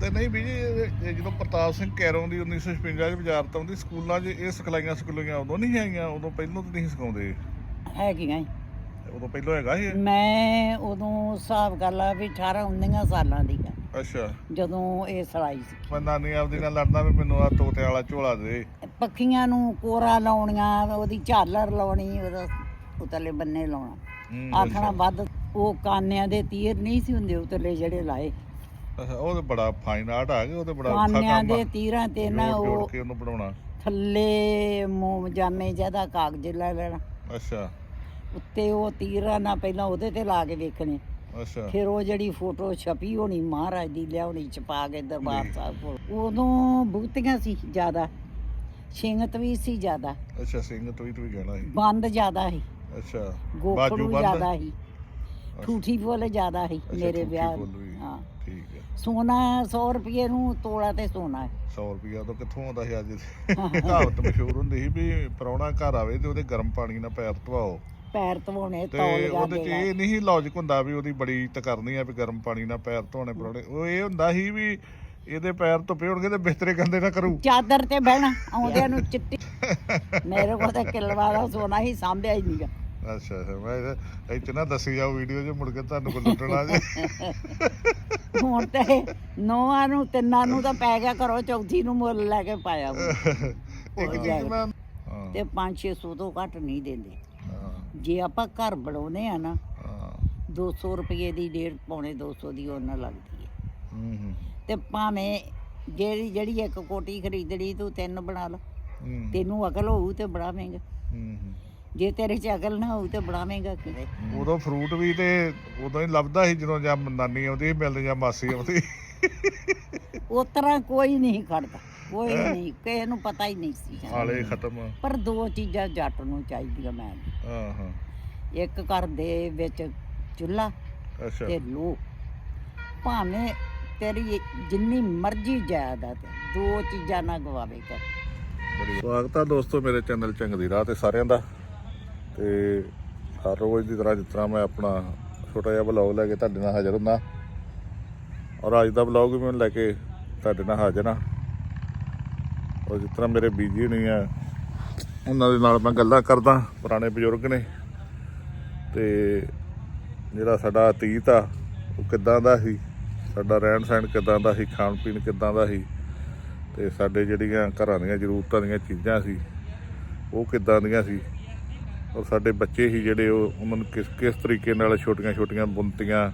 ਤੇ ਨਹੀਂ ਵੀ ਜੀ ਇਹ- ਜਦੋਂ ਪ੍ਰਤਾਪ ਸਿੰਘ ਕੈਰੋਂ ਦੀ 1956 ਚ ਵਜ਼ਾਰਤ ਆਉਂਦੀ ਸਕੂਲਾਂ 'ਚ ਇਹ ਸਿਖਲਾਈਆਂ ਸਕੂਲੀਆਂ ਉਦੋਂ ਨਹੀਂ ਆਈਆਂ ਉਦੋਂ ਪਹਿਲਾਂ ਤਾਂ ਨਹੀਂ ਸਿਖਾਉਂਦੇ। ਹੈਗੀਆਂ। ਉਦੋਂ ਪਹਿਲਾਂ ਹੈਗਾ ਇਹ? ਮੈਂ ਉਦੋਂ ਹਿਸਾਬ ਕਰ ਲਾ ਵੀ 18 19 ਸਾਲਾਂ ਦੀ ਆ। ਅੱਛਾ। ਜਦੋਂ ਇਹ ਸਲਾਈ ਸੀ। ਮੈਂ ਨਾਨੀ ਆਪਦੀ ਨਾਲ ਲੜਦਾ ਵੀ ਮੈਨੂੰ ਆ ਤੋਤੇ ਵਾਲਾ ਝੋਲਾ ਦੇ। ਪੱਖੀਆਂ ਨੂੰ ਕੋਰਾ ਲਾਉਣੀਆਂ ਉਹਦੀ ਝਾਲਰ ਲਾਉਣੀ ਉਹਦਾ ਉਤਲੇ ਬੰਨੇ ਲਾਉਣਾ। ਆਖਣਾ ਵੱਧ ਉਹ ਕਾਨਿਆਂ ਦੇ ਤੀਰ ਨਹੀਂ ਸੀ ਹੁੰਦੇ ਉਤਲੇ ਜਿਹੜੇ ਲਾਏ। ਅੱਛਾ ਉਹ ਤੇ ਬੜਾ ਫਾਈਨ ਆਰਟ ਆ ਗਿਆ ਉਹ ਤੇ ਬੜਾ ਔਖਾ ਕਾਨਿਆਂ ਕੰਮ ਆ। ਦੇ ਤੀਰਾਂ ਤੇ ਨਾ ਜੋੜ ਜੋੜ ਉਹ ਕੇ ਉਹਨੂੰ ਬਣਾਉਣਾ। ਥੱਲੇ ਮੋਮ ਜਾਮੇ ਜਿਹਦਾ ਕਾਗਜ਼ ਲੈ ਲੈਣਾ। ਅੱਛਾ। ਉੱਤੇ ਉਹ ਤੀਰਾਂ ਨਾ ਪਹਿਲਾਂ ਉਹਦੇ ਤੇ ਲਾ ਕੇ ਵੇਖਣੇ। ਅੱਛਾ। ਫਿਰ ਉਹ ਜਿਹੜੀ ਫੋਟੋ ਛਪੀ ਹੋਣੀ ਮਹਾਰਾਜ ਦੀ ਲਿਆਉਣੀ ਛਪਾ ਕੇ ਦਰਬਾਰ ਸਾਹਿਬ ਕੋਲ। ਉਦੋਂ ਬਹੁਤੀਆਂ ਸੀ ਜ਼ਿਆਦਾ ਛਿੰਗਤ ਵੀ ਸੀ ਜ਼ਿਆਦਾ। ਅੱਛਾ ਸਿੰਘ ਤੋਂ ਹੀ ਤੂੰ ਕਹਿਣਾ ਸੀ। ਬੰਦ ਜ਼ਿਆਦਾ ਸੀ। ਅੱਛਾ। ਗੋਖੜੂ ਬੰਦ? ਜ਼ਿਆਦਾ ਸੀ। ਠੂਠੀ ਫੁੱਲ ਜ਼ਿਆਦਾ ਸੀ ਅੱਛਾ, ਮੇਰੇ ਠੂਠੀ ਵਿਆਹ ਫੁੱਲ ਵੀ। ਹਾਂ। ਠੀਕ ਹੈ। ਸੋਨਾ 100 ਰੁਪਏ ਨੂੰ ਤੋਲਾ ਤੇ ਸੋਨਾ ਹੈ। 100 ਰੁਪਿਆ ਤਾਂ ਕਿੱਥੋਂ ਆਉਂਦਾ ਸੀ ਅੱਜ? ਕਹਾਵਤ ਮਸ਼ਹੂਰ ਹੁੰਦੀ ਸੀ ਵੀ ਪਰੌਣਾ ਘਰ ਆਵੇ ਤੇ ਉਹਦੇ ਗਰਮ ਪਾਣੀ ਨਾਲ ਪੈਰ ਧਵਾਓ। ਪੈਰ ਧਵਾਉਣੇ ਤੇ ਤੌਲ ਉਹਦੇ ਚ ਜਾਂਦੇ ਇਹ ਨਹੀਂ ਲੌਜਿਕ ਹੁੰਦਾ ਵੀ ਉਹਦੀ ਬੜੀ ਇੱਜ਼ਤ ਕਰਨੀ ਆ ਵੀ ਗਰਮ ਪਾਣੀ ਨਾਲ ਪੈਰ ਧੋਣੇ ਪਰੌਣੇ ਉਹ ਇਹ ਹੁੰਦਾ ਸੀ ਵੀ ਇਹਦੇ ਪੈਰ ਧੁੱਪੇ ਹੋਣਗੇ ਤੇ ਬਿਸਤਰੇ ਗੰਦੇ ਨਾ ਕਰੂ। ਚਾਦਰ ਤੇ ਬਹਿਣਾ ਆਉਂਦਿਆਂ ਨੂੰ ਚਿੱਟੀ। ਮੇਰੇ ਕੋਲ ਤਾਂ ਕਿਲਵਾ ਦਾ ਸੋਨਾ ਹੀ ਸਾਂਭਿਆ ਹੀ ਨਹੀਂਗਾ ਅੱਛਾ ਅੱਛਾ। ਮੈਂ ਚ ਨਾ ਦੱਸੀ ਜਾਓ ਵੀਡੀਓ 'ਚ ਮੁੜ ਕੇ ਤੁਹਾਨੂੰ ਕੋ ਲੁੱਟਣਾ ਜੇ। ਹੁਣ ਤੇ ਨੌਵਾਂ ਨੂੰ ਤਿੰਨਾਂ ਨੂੰ ਤਾਂ ਪੈ ਗਿਆ ਘਰੋਂ ਚੌਥੀ ਨੂੰ ਮੁੱਲ ਲੈ ਕੇ ਪਾਇਆ ਵਾ। ਇੱਕ ਚੀਜ਼ ਮੈਂ ਹਾਂ। ਤੇ 5-600 ਤੋਂ ਘੱਟ ਨਹੀਂ ਦਿੰਦੇ। ਹਾਂ, ਜੇ ਆਪਾਂ ਘਰ ਬਣਾਉਨੇ ਆ ਨਾ ਹਾਂ। 200 ਰੁਪਏ ਦੀ ਡੇਢ ਪੌਣੇ 200 ਦੀ ਉਹਨਾਂ ਲੱਗਦੀ ਹੈ। ਹੂੰ ਹੂੰ। ਤੇ ਭਾਵੇਂ ਜਿਹੜੀ ਜਿਹੜੀ ਇੱਕ ਕੋਟੀ ਖਰੀਦਣੀ ਤੂੰ ਤਿੰਨ ਬਣਾ ਲਾ। ਹੂੰ। ਤੈਨੂੰ ਅਕਲ ਹੋਊ ਤੇ ਬਣਾਵੇਂਗਾ। ਹੂੰ, ਹੂੰ। ਜੇ ਤੇਰੇ 'ਚ ਅਕਲ ਨਾ ਹੋਊ ਤੇ ਬਣਾਵੇਂਗਾ ਕਿਵੇਂ? ਉਦੋਂ ਫਰੂਟ ਵੀ ਤੇ ਉਦੋਂ ਹੀ ਲੱਭਦਾ ਸੀ ਜਦੋਂ ਜਾਂ ਨਾਨੀ ਆਉਂਦੀ ਸੀ ਮਿਲਦੀ ਜਾਂ ਮਾਸੀ ਆਉਂਦੀ। ਉਸ ਤਰ੍ਹਾਂ ਕੋਈ ਨਹੀਂ ਖੜਦਾ ਕੋਈ ਨਹੀਂ ਕਿਸੇ ਨੂੰ ਪਤਾ ਹੀ ਨਹੀਂ ਸੀ। ਹਾਲੇ ਖਤਮ। ਪਰ ਦੋ ਚੀਜ਼ਾਂ ਜੱਟ ਨੂੰ ਚਾਹੀਦੀਆਂ ਮੈਂ। ਹਾਂ ਹਾਂ ਇੱਕ ਘਰ ਦੇ ਵਿੱਚ ਚੁੱਲ੍ਹਾ ਅੱਛਾ। ਤੇ ਲੋ। ਭਾਵੇਂ ਤੇਰੀ ਜਿੰਨੀ ਮਰਜ਼ੀ ਜਾਇਦਾਦ ਹੈ, ਦੋ ਚੀਜ਼ਾਂ ਨਾ ਗਵਾਵੇ ਕਰ। ਸਵਾਗਤ ਆ ਦੋਸਤੋ ਮੇਰੇ ਚੈਨਲ ਚੰਗਦੀ ਰਾਹ ਤੇ ਸਾਰਿਆਂ ਦਾ। ਤੇ ਹਰ ਰੋਜ਼ ਦੀ ਤਰ੍ਹਾਂ ਜਿਸ ਤਰ੍ਹਾਂ ਮੈਂ ਆਪਣਾ ਛੋਟਾ ਜਿਹਾ ਬਲੌਗ ਲੈ ਕੇ ਤੁਹਾਡੇ ਨਾਲ ਹਾਜ਼ਰ ਹੁੰਦਾ। ਔਰ ਅੱਜ ਦਾ ਬਲੌਗ ਵੀ ਮੈਂ ਲੈ ਕੇ ਤੁਹਾਡੇ ਨਾਲ ਹਾਜ਼ਰ ਹਾਂ। ਔਰ ਜਿਸ ਤਰ੍ਹਾਂ ਮੇਰੇ ਬੀਜੀ ਨਹੀਂ ਆ ਉਹਨਾਂ ਦੇ ਨਾਲ ਮੈਂ ਗੱਲਾਂ ਕਰਦਾ, ਪੁਰਾਣੇ ਬਜ਼ੁਰਗ ਨੇ। ਤੇ ਜਿਹੜਾ ਸਾਡਾ ਅਤੀਤ ਆ, ਉਹ ਕਿੱਦਾਂ ਦਾ ਸੀ? ਸਾਡਾ ਰਹਿਣ ਸਹਿਣ ਕਿੱਦਾਂ ਦਾ ਸੀ? ਖਾਣ ਪੀਣ ਕਿੱਦਾਂ ਦਾ ਸੀ? ਤੇ ਸਾਡੇ ਜਿਹੜੀਆਂ ਘਰਾਂ ਦੀਆਂ ਜ਼ਰੂਰਤਾਂ ਦੀਆਂ ਚੀਜ਼ਾਂ ਸੀ, ਉਹ ਕਿੱਦਾਂ ਦੀਆਂ ਸੀ? ਔਰ ਸਾਡੇ ਬੱਚੇ ਹੀ ਜਿਹੜੇ ਉਹ ਉਹਨਾਂ ਨੂੰ ਕਿਸ ਕਿਸ ਤਰੀਕੇ ਨਾਲ ਛੋਟੀਆਂ ਛੋਟੀਆਂ ਬੁਣਤੀਆਂ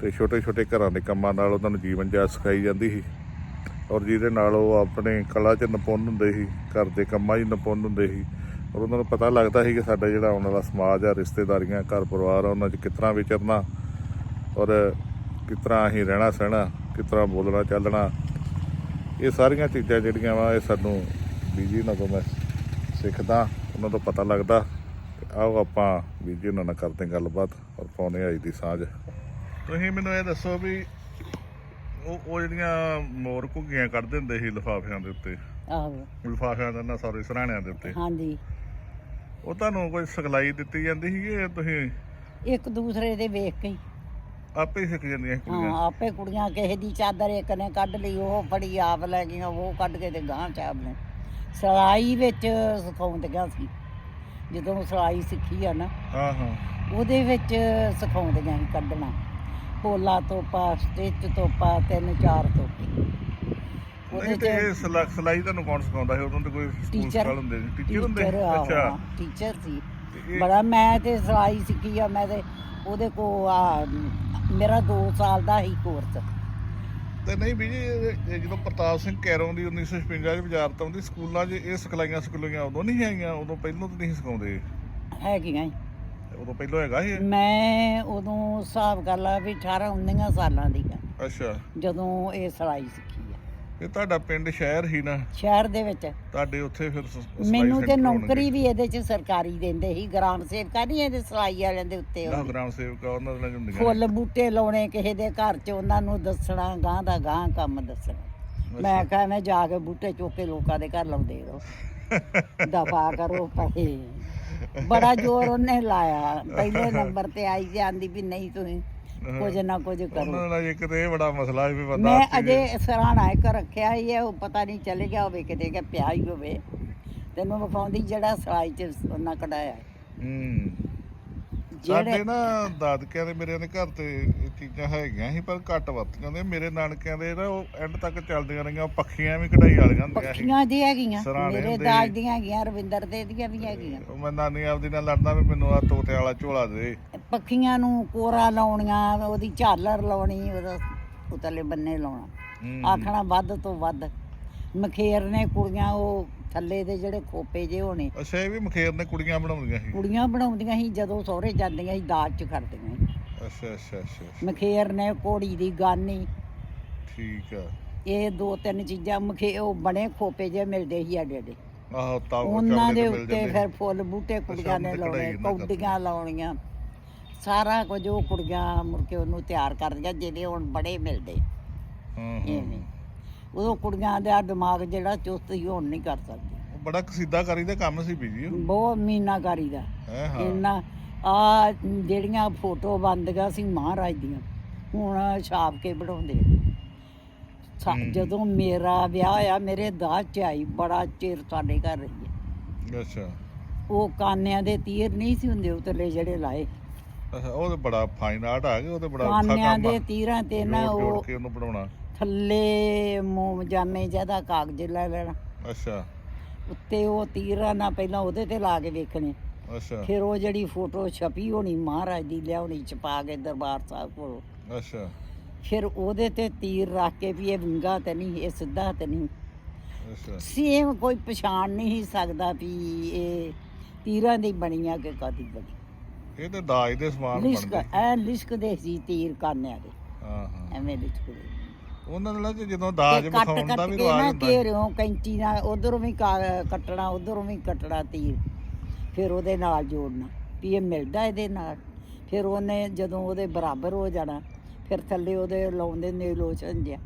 ਤੇ ਛੋਟੇ ਛੋਟੇ ਘਰਾਂ ਦੇ ਕੰਮਾਂ ਨਾਲ ਉਹਨਾਂ ਨੂੰ ਜੀਵਨ ਜਾਚ ਸਿਖਾਈ ਜਾਂਦੀ ਸੀ। ਔਰ ਜਿਹਦੇ ਨਾਲ ਉਹ ਆਪਣੇ ਕਲਾ 'ਚ ਨਿਪੁੰਨ ਹੁੰਦੇ ਸੀ, ਘਰ ਦੇ ਕੰਮਾਂ 'ਚ ਨਿਪੁੰਨ ਹੁੰਦੇ ਸੀ। ਔਰ ਉਹਨਾਂ ਨੂੰ ਪਤਾ ਲੱਗਦਾ ਸੀ ਕਿ ਸਾਡਾ ਜਿਹੜਾ ਆਉਣ ਵਾਲਾ ਸਮਾਜ ਆ, ਰਿਸ਼ਤੇਦਾਰੀਆਂ, ਘਰ ਪਰਿਵਾਰ ਆ, ਉਹਨਾਂ 'ਚ ਕਿਸ ਤਰ੍ਹਾਂ ਵਿਚਰਨਾ ਔਰ ਕਿਸ ਤਰ੍ਹਾਂ ਅਸੀਂ ਰਹਿਣਾ ਸਹਿਣਾ, ਕਿਸ ਤਰ੍ਹਾਂ ਬੋਲਣਾ ਚੱਲਣਾ। ਇਹ ਸਾਰੀਆਂ ਚੀਜ਼ਾਂ ਜਿਹੜੀਆਂ ਵਾ, ਇਹ ਸਾਨੂੰ ਬੀਜੀ ਨਾਲ ਤੋਂ ਮੈਂ ਸਿੱਖਦਾ। ਉਹਨਾਂ ਤੋਂ ਪਤਾ ਲੱਗਦਾ ਤੇ ਆਓ ਆਪਾਂ ਬੀਜੀ ਉਹਨਾਂ ਨਾਲ ਕਰਦੇ ਗੱਲਬਾਤ ਔਰ ਪਾਉਣੇ ਆਈ ਦੀ ਸਾਂਝ। ਤੁਸੀਂ ਮੈਨੂੰ ਇਹ ਦੱਸੋ ਵੀ ਉਹ ਉਹ ਜਿਹੜੀਆਂ ਮੋਰ ਘੁੱਗੀਆਂ ਕੱਢਦੇ ਹੁੰਦੇ ਸੀ ਲਿਫਾਫਿਆਂ ਦੇ ਉੱਤੇ। ਆਹੋ। ਲਿਫਾਫਿਆਂ ਦਾ ਨਾ ਸੌਰੀ ਸਰਾਣਿਆਂ ਦੇ ਉੱਤੇ। ਹਾਂਜੀ। ਉਹ ਤੁਹਾਨੂੰ ਕੋਈ ਸਿਖਲਾਈ ਦਿੱਤੀ ਜਾਂਦੀ ਸੀ ਕਿ ਤੁਸੀਂ ਇੱਕ ਦੂਸਰੇ ਦੇ ਵੇਖ ਕੇ ਹੀ। ਆਪੇ ਹੀ ਸਿੱਖ ਜਾਂਦੀਆਂ ਸੀ ਹਾਂ ਕੁੜੀਆਂ ਆਪੇ ਕੁੜੀਆਂ ਕਿਸੇ ਦੀ ਚਾਦਰ ਇੱਕ ਨੇ ਕੱਢ ਲਈ ਉਹ ਫੜੀ ਆਪ ਲੈ ਗਈਆਂ ਉਹ ਕੱਢ ਕੇ ਤੇ ਗਾਂ ਚਾਪ ਨੇ ਸਲਾਈ ਵਿੱਚ ਸਿਖਾਉਂਦੀਆਂ ਸੀ। ਜਦੋਂ ਸਲਾਈ ਸਿੱਖੀ ਆ ਨਾ ਹਾਂ ਹਾਂ। ਉਹਦੇ ਵਿੱਚ ਸਿਖਾਉਂਦੀਆਂ ਸੀ ਕੱਢਣਾ। ਪੋਲਾ ਤੋਪਾ ਸਟਿਚ ਤੋਪਾ ਤਿੰਨ ਚਾਰ ਤੋਪੇ। ਉਹਦੇ ਨਹੀਂ ਤੇ ਚ ਇਹ ਸਲਾ- ਸਿਲਾਈ ਤੁਹਾਨੂੰ ਕੌਣ ਸਿਖਾਉਂਦਾ ਸੀ? ਉਦੋਂ ਤੇ ਕੋਈ ਸਕੂਲ ਟੀਚਰ ਸਕਾਲ ਹੁੰਦੇ ਸੀ। ਟੀਚਰ ਹੁੰਦੇ ਸੀ? ਅੱਛਾ। ਟੀਚਰ ਸੀ। ਤੇ ਇਹ- ਬੜਾ ਮੈਂ ਤੇ ਸਲਾਈ ਸਿੱਖੀ ਆ ਮੈਂ ਤੇ ਉਹਦੇ ਕੋ ਆ ਮੇਰਾ 2 ਸਾਲ ਦਾ ਹੀ ਕੋਰਸ। ਤੇ ਨਹੀਂ ਵੀ ਜੀ ਜਦੋਂ ਪ੍ਰਤਾਪ ਸਿੰਘ ਕੈਰੋਂ ਦੀ 1956 ਚ ਵਜ਼ਾਰਤ ਆਉਂਦੀ ਸਕੂਲਾਂ 'ਚ ਇਹ ਸਿਖਲਾਈਆਂ ਸਕੂਲੀਆਂ ਉਦੋਂ ਨਹੀਂ ਆਈਆਂ ਉਦੋਂ ਪਹਿਲਾਂ ਤਾਂ ਨਹੀਂ ਸਿਖਾਉਂਦੇ ਹੈਗੀਆਂ ਈ। ਉਦੋਂ ਪਹਿਲਾਂ ਹੈਗਾ ਇਹ? ਮੈਂ ਉਦੋਂ ਹਿਸਾਬ ਕਰ ਲਾ ਵੀ 18 19 ਸਾਲਾਂ ਦੀ ਆ। ਅੱਛਾ। ਜਦੋਂ ਇਹ ਸਲਾਈ ਸਿੱਖੀ ਆ ਇਹ ਤੁਹਾਡਾ ਪਿੰਡ ਸ਼ਹਿਰ ਹੀ ਨਾ। ਸ਼ਹਿਰ ਦੇ ਵਿੱਚ। ਤੁਹਾਡੇ ਉੱਥੇ ਫਿਰ ਸ- ਸਿਲਾਈ ਮੈਨੂੰ ਤੇ ਨੌਕਰੀ ਵੀ ਇਹਦੇ ਚ ਸਰਕਾਰੀ ਦਿੰਦੇ ਸੀ ਗ੍ਰਾਮ ਸੇਵਕਾ ਨਹੀਂ ਇਹਦੇ ਸਲਾਈ ਵਾਲਿਆਂ ਦੇ ਉੱਤੇ। ਨਾ ਉਹ। ਗ੍ਰਾਮ ਸੇਵਕ ਉਹਨਾਂ ਦੇ ਨਾਲ ਹੁੰਦੀਆਂ ਫੁੱਲ ਬੂਟੇ ਲਾਉਣੇ ਕਿਸੇ ਦੇ ਘਰ ਚ ਉਹਨਾਂ ਨੂੰ ਦੱਸਣਾ ਗਾਂ ਦਾ ਗਾਂ ਕੰਮ ਦੱਸਣਾ। ਮੈਂ ਕਹਾਂ ਮੈਂ ਜਾ ਕੇ ਬੂਟੇ ਚੁੱਕ ਕੇ ਲੋਕਾਂ ਦੇ ਘਰ ਲਾਉਂਦੇ ਰਹੋ। ਦਫਾ ਕਰੋ ਪਏ ਬੜਾ ਜ਼ੋਰ ਉਹਨੇ ਲਾਇਆ। ਪਹਿਲੇ ਨੰਬਰ ਤੇ ਆਈ ਜਾਂਦੀ ਵੀ ਨਹੀਂ ਤੁਸੀਂ। ਕੁਝ ਨਾ ਕੁਝ ਕਰੋ। ਉਹਨਾਂ ਦਾ ਇੱਕ ਤੇ ਇਹ ਬੜਾ ਮਸਲਾ ਹੈ ਵੀ ਬੰਦਾ ਮੈਂ ਅਜੇ ਸਰਾਣਾ ਇੱਕ ਰੱਖਿਆ ਹੀ ਹੈ ਉਹ ਪਤਾ ਨਹੀਂ ਚੱਲ ਗਿਆ ਹੋਵੇ ਕਿਤੇ ਕਿ ਪਿਆ ਹੀ ਹੋਵੇ। ਤੈਨੂੰ ਵਿਖਾਉਂਦੀ ਜਿਹੜਾ ਸਲਾਈ ਚ ਉਹਨਾਂ ਕਢਾਇਆ। ਹੂੰ ਜਿਹੜੇ ਸਾਡੇ ਨਾ ਦਾਦਕਿਆਂ ਦੇ ਮੇਰੇ ਦੇ ਘਰ ਤੇ ਇਹ ਚੀਜ਼ਾਂ ਹੈਗੀਆਂ ਸੀ ਪਰ ਘੱਟ ਵਰਤੀਆਂ ਨੇ ਮੇਰੇ ਨਾਨਕਿਆਂ ਦੇ ਨਾ ਉਹ ਐਂਡ ਤੱਕ ਚੱਲਦੀਆਂ ਰਹੀਆਂ ਉਹ ਪੱਖੀਆਂ ਵੀ ਕਢਾਈ ਵਾਲੀਆਂ ਹੁੰਦੀਆਂ ਸੀ। ਪੱਖੀਆਂ ਦੀ ਹੈਗੀਆਂ ਸਰਾਣੇ ਮੇਰੇ ਹੁੰਦੇ। ਦਾਜ ਦੀਆਂ ਹੈਗੀਆਂ ਰਵਿੰਦਰ ਦੇ ਦੀਆਂ ਵੀ ਹੈਗੀਆਂ। ਉਹ ਮੈਂ ਨਾਨੀ ਆਪਦੀ ਨਾਲ ਲੜਦਾ ਵੀ ਮੈਨੂੰ ਆ ਤੋਤੇ ਵਾਲਾ ਝੋਲਾ ਦੇ। ਪੱਖੀਆਂ ਨੂੰ ਕੋਰਾ ਲਾਉਣੀਆਂ ਉਹਦੀ ਝਾਲਰ ਲਾਉਣੀ ਉਹਦਾ ਉਤਲੇ ਬੰਨੇ ਲਾਉਣਾ। ਆਖਣਾ ਵੱਧ ਤੋਂ ਵੱਧ। ਮਖੇਰ ਨੇ ਕੁੜੀਆਂ ਉਹ ਥੱਲੇ ਦੇ ਜਿਹੜੇ ਖੋਪੇ ਜੇ ਹੋਣੇ ਅੱਛਾ ਇਹ ਵੀ ਮਖੇਰ ਨੇ ਕੁੜੀਆਂ ਬਣਾਉਂਦੀਆਂ ਸੀ? ਕੁੜੀਆਂ ਬਣਾਉਂਦੀਆਂ ਸੀ ਜਦੋਂ ਸਹੁਰੇ ਜਾਂਦੀਆਂ ਸੀ ਦਾਜ ਚ ਖੜਦੀਆਂ ਸੀ। ਅੱਛਾ ਅੱਛਾ ਅੱਛਾ ਅੱਛਾ। ਮਖੇਰ ਨੇ ਕੋੜੀ ਦੀ ਗਾਨੀ। ਠੀਕ ਆ। ਇਹ ਦੋ ਤਿੰਨ ਚੀਜ਼ਾਂ ਮਖੇ ਉਹ ਬਣੇ ਖੋਪੇ ਜੇ ਮਿਲਦੇ ਸੀ ਆਡੇ ਆਡੇ ਆਹੋ ਤਾਂ ਉਹਨਾਂ ਦੇ ਉੱਤੇ ਫਿਰ ਫੁੱਲ ਬੂਟੇ ਕੁੜੀਆਂ ਨੇ ਲਾਉਣੇ। ਕੌਡੀਆਂ ਲਾਉਣੀਆਂ। ਸਾਰਾ ਕੁਝ ਉਹ ਕੁੜੀਆਂ ਮੁੜ ਕੇ ਉਹਨੂੰ ਤਿਆਰ ਕਰਦੀਆਂ ਜਿਹਦੇ ਹੁਣ ਬੜੇ ਮਿਲਦੇ। ਹਾਂ ਐਵੇਂ। ਹਾਂ ਉਦੋਂ ਕੁੜੀਆਂ ਦਾ ਦਿਮਾਗ ਜਿਹੜਾ ਚੁਸਤ ਸੀ ਹੁਣ ਨਹੀਂ ਕਰ ਸਕਦੀ। ਉਹ ਬੜਾ ਕਸੀਦਾ ਕਰੀ ਦਾ ਕੰਮ ਸੀ ਬੀਜੀ ਬਹੁਤ ਮੀਨਾਕਾਰੀ ਦਾ। ਹੈ ਹਾਂ। ਇੰਨਾ ਆ ਜਿਹੜੀਆਂ ਫੋਟੋ ਬੰਦਗਾ ਸੀ ਮਹਾਰਾਜ ਦੀਆਂ ਹੁਣ ਛਾਪ ਕੇ ਬਣਾਉਂਦੇ ਸਾ-। ਜਦੋਂ ਮੇਰਾ ਵਿਆਹ ਹੋਇਆ ਮੇਰੇ ਦਾਜ ਚ ਆਈ ਬੜਾ ਚਿਰ ਸਾਡੇ ਘਰ ਰਹੀ ਹੈ ਅੱਛਾ। ਉਹ ਕਾਨਿਆਂ ਦੇ ਤੀਰ ਨਹੀਂ ਸੀ ਹੁੰਦੇ ਉਤਲੇ ਜਿਹੜੇ ਲਾਏ। ਅੱਛਾ ਉਹ ਤੇ ਬੜਾ ਫਾਈਨ ਆਰਟ ਆ ਗਿਆ ਉਹ ਤੇ ਬੜਾ ਔਖਾ ਕਾਨਿਆਂ ਕੰਮ ਆ। ਦੇ ਤੀਰਾਂ ਤੇ ਨਾ ਜੋੜ ਜੋੜ ਉਹ ਕੇ ਉਹਨੂੰ ਬਣਾਉਣਾ। ਥੱਲੇ ਮੋਮ ਜਾਮੇ ਜ਼ਿਆਦਾ ਕਾਗਜ਼ ਲੈ ਲੈਣਾ। ਅੱਛਾ। ਉੱਤੇ ਉਹ ਤੀਰਾਂ ਨਾਲ ਪਹਿਲਾਂ ਉਹਦੇ ਤੇ ਲਾ ਕੇ ਵੇਖਣੇ। ਅੱਛਾ। ਫਿਰ ਉਹ ਜਿਹੜੀ ਫੋਟੋ ਛਪੀ ਹੋਣੀ ਮਹਾਰਾਜ ਦੀ ਲਿਆਉਣੀ ਛਪਾ ਕੇ ਦਰਬਾਰ ਸਾਹਿਬ ਕੋਲ। ਅੱਛਾ। ਫਿਰ ਉਹਦੇ ਤੇ ਤੀਰ ਰੱਖ ਕੇ ਵੀ ਇਹ ਵਿੰਗਾ ਤੇ ਨਹੀਂ ਇਹ ਸਿੱਧਾ ਤੇ ਨਹੀਂ। ਅੱਛਾ। ਸੇਮ ਕੋਈ ਪਛਾਣ ਨਹੀਂ ਸੀ ਸਕਦਾ ਵੀ ਇਹ ਤੀਰਾਂ ਦੀ ਬਣੀ ਆ ਕਿ ਕਾਦੀ ਬਣੀ। ਇਹ ਤੇ ਦਾਜ ਦੇ ਸਮਾਨ ਲਿਸ਼ਕ ਬਣਦੇ ਐ ਲਿਸ਼ਕਦੇ ਸੀ ਤੀਰ ਕਾਨਿਆਂ ਦੇ। ਹਾਂ ਹਾਂ। ਐਵੇਂ ਲਿਸ਼ਕਦੇ ਉਹਨਾਂ ਨਾਲ ਜਦੋਂ ਦਾਜ ਤੇ ਕੱਟ ਵਿਖਾਉਣ ਦਾ ਕੱਟ ਵੀ ਕੇ ਰਿਵਾਜ ਨਾ ਹੁੰਦਾ ਸੀ। ਘੇਰਿਓ ਕੈਂਚੀ ਨਾਲ ਉਧਰੋਂ ਵੀ ਕਾ- ਕੱਟਣਾ ਉਧਰੋਂ ਵੀ ਕੱਟਣਾ ਤੀਰ। ਫਿਰ ਉਹਦੇ ਨਾਲ ਜੋੜਨਾ ਵੀ ਇਹ ਮਿਲਦਾ ਇਹਦੇ ਨਾਲ। ਫਿਰ ਉਹਨੇ ਜਦੋਂ ਉਹਦੇ ਬਰਾਬਰ ਹੋ ਜਾਣਾ ਫਿਰ ਥੱਲੇ ਉਹਦੇ ਲਾਉਂਦੇ ਨੇ ਲੋਸ਼ਨ ਜਿਹਾ।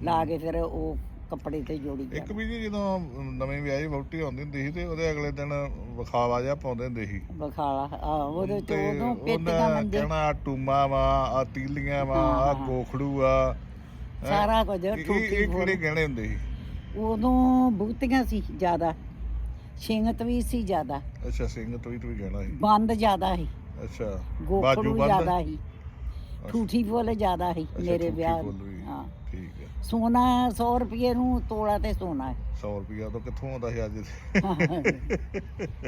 ਲਾ ਕੇ ਫਿਰ ਉਹ ਕੱਪੜੇ ਤੇ ਜੋੜੀ ਇੱਕ ਵੀ ਜੀ ਜਦੋਂ ਨਵੀਂ ਵਿਆਹੀ ਵਹੁਟੀ ਆਉਂਦੀ ਹੁੰਦੀ ਸੀ ਤੇ ਉਹਦੇ ਅਗਲੇ ਦਿਨ ਵਿਖਾਵਾ ਜਿਹਾ ਪਾਉਂਦੇ ਹੁੰਦੇ ਸੀ। ਬਖਾਲਾ ਆ ਉਹਦੇ ਚ ਤੇ ਉਦੋਂ ਉਹਨਾਂ ਪੇਟੀਆਂ ਮੰਜੇ ਕਹਿਣਾ ਆਹ ਟੂਮਾ ਵਾ ਆ ਤੀਲੀਆਂ ਵਾ ਆ। ਗੋਖੜੂ ਆ। ਹੈਂ। ਸਾਰਾ ਕੁਝ ਇਹ- ਇਹ। ਕਿਹੜੇ ਗਹਿਣੇ ਹੁੰਦੇ ਸੀ? ਉਦੋਂ ਬਹੁਤੀਆਂ ਸੀ ਜ਼ਿਆਦਾ ਛਿੰਗਤ ਵੀ ਸੀ ਜ਼ਿਆਦਾ। ਅੱਛਾ ਸਿੰਘ ਤੋਂ ਹੀ ਗਹਿਣਾ ਸੀ। ਬੰਦ ਜ਼ਿਆਦਾ ਸੀ। ਅੱਛਾ ਗੋਖੜੂ ਬਾਜੂ ਬੰਦ? ਜ਼ਿਆਦਾ ਸੀ। ਠੂਠੀ ਫੁੱਲ ਜ਼ਿਆਦਾ ਸੀ ਅੱਛਾ, ਮੇਰੇ ਠੂਠੀ ਵਿਆਹ ਫੁੱਲ ਵੀ। ਹੈ। ਸੋਨਾ 100 ਰੁਪਏ ਨੂੰ ਤੋਲਾ ਤੇ ਸੋਨਾ ਹੈ। 100 ਰੁਪਿਆ ਤਾਂ ਕਿੱਥੋਂ ਆਉਂਦਾ ਸੀ ਅੱਜ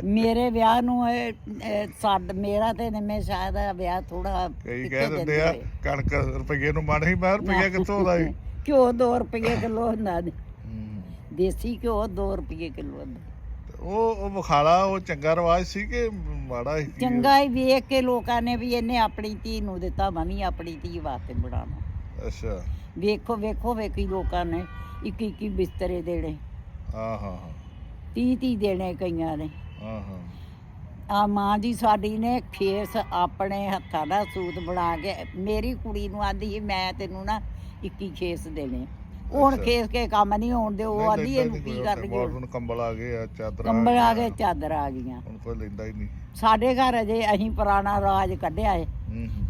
ਮੇਰੇ ਵਿਆਹ ਨੂੰ ਇਹ- ਇਹ ਸਾਡ ਮੇਰਾ ਤੇ ਨਿੰਮੇ ਸ਼ਾਇਦ ਦਾ ਵਿਆਹ ਥੋੜਾ ਕਈ ਕਹਿ ਦਿੰਦੇ ਆ ਕਣਕ ਰੁਪਈਏ ਨੂੰ ਮਨ ਹੀ ਮੈਂ ਰੁਪਈਆ ਕਿੱਥੋਂ ਆਉਂਦਾ ਸੀ? ਘਿਓ 2 ਰੁਪਏ ਕਿਲੋ ਹੁੰਦਾ ਨੇ। ਹੂੰ। ਦੇਸੀ ਘਿਓ 2 ਰੁਪਏ ਕਿਲੋ ਹੁੰਦਾ। ਤੇ ਉਹ ਉਹ ਵਿਖਾਲਾ ਉਹ ਚੰਗਾ ਰਿਵਾਜ ਸੀ ਕਿ ਮਾੜਾ ਸੀ? ਚੰਗਾ ਹੀ ਵੇਖ ਕੇ ਲੋਕਾਂ ਨੇ ਵੀ ਇਹਨੇ ਆਪਣੀ ਧੀ ਨੂੰ ਦਿੱਤਾ ਮੈਂ ਵੀ ਆਪਣੀ ਧੀ ਵਾਸਤੇ ਬਣਾਉਣਾ। ਅੱਛਾ। ਵੇਖੋ ਵੇਖੋ ਵੇਖੀ ਲੋਕਾਂ ਨੇ ਇੱਕ ਇੱਕ ਬਿਸਤਰੇ ਦੇਣੇ। ਹਾਂ ਹਾਂ ਹਾਂ। 30 30 ਦੇਣੇ ਕਈਆਂ ਨੇ। ਹਾਂ ਹਾਂ। ਆ ਮਾਂ ਜੀ ਸਾਡੀ ਨੇ ਖੇਸ ਆਪਣੇ ਹੱਥਾਂ ਦਾ ਸੂਤ ਬਣਾ ਕੇ ਮੇਰੀ ਕੁੜੀ ਨੂੰ ਆਂਦੀ ਮੈਂ ਤੈਨੂੰ ਨਾ 21 ਖੇਸ ਦੇਣੇ। ਹੁਣ। ਖੇਸ ਕੇ ਕੰਮ ਨਹੀਂ ਹੋਣ ਦੇ ਉਹ ਆਂਦੀ ਇਹਨੂੰ ਕੀ ਕਰ ਰਹੀ ਹੁਣ ਕੰਬਲ ਆ ਗਏ ਆ ਚਾਦਰਾਂ ਕੰਬਲ ਆ ਗਏ ਚਾਦਰ ਆ ਗਈਆਂ। ਹੁਣ ਕੋਈ ਲੈਂਦਾ ਹੀ ਨਹੀਂ। ਸਾਡੇ ਘਰ ਅਜੇ ਅਸੀਂ ਪੁਰਾਣਾ ਰਾਜ ਕੱਢਿਆ ਏ।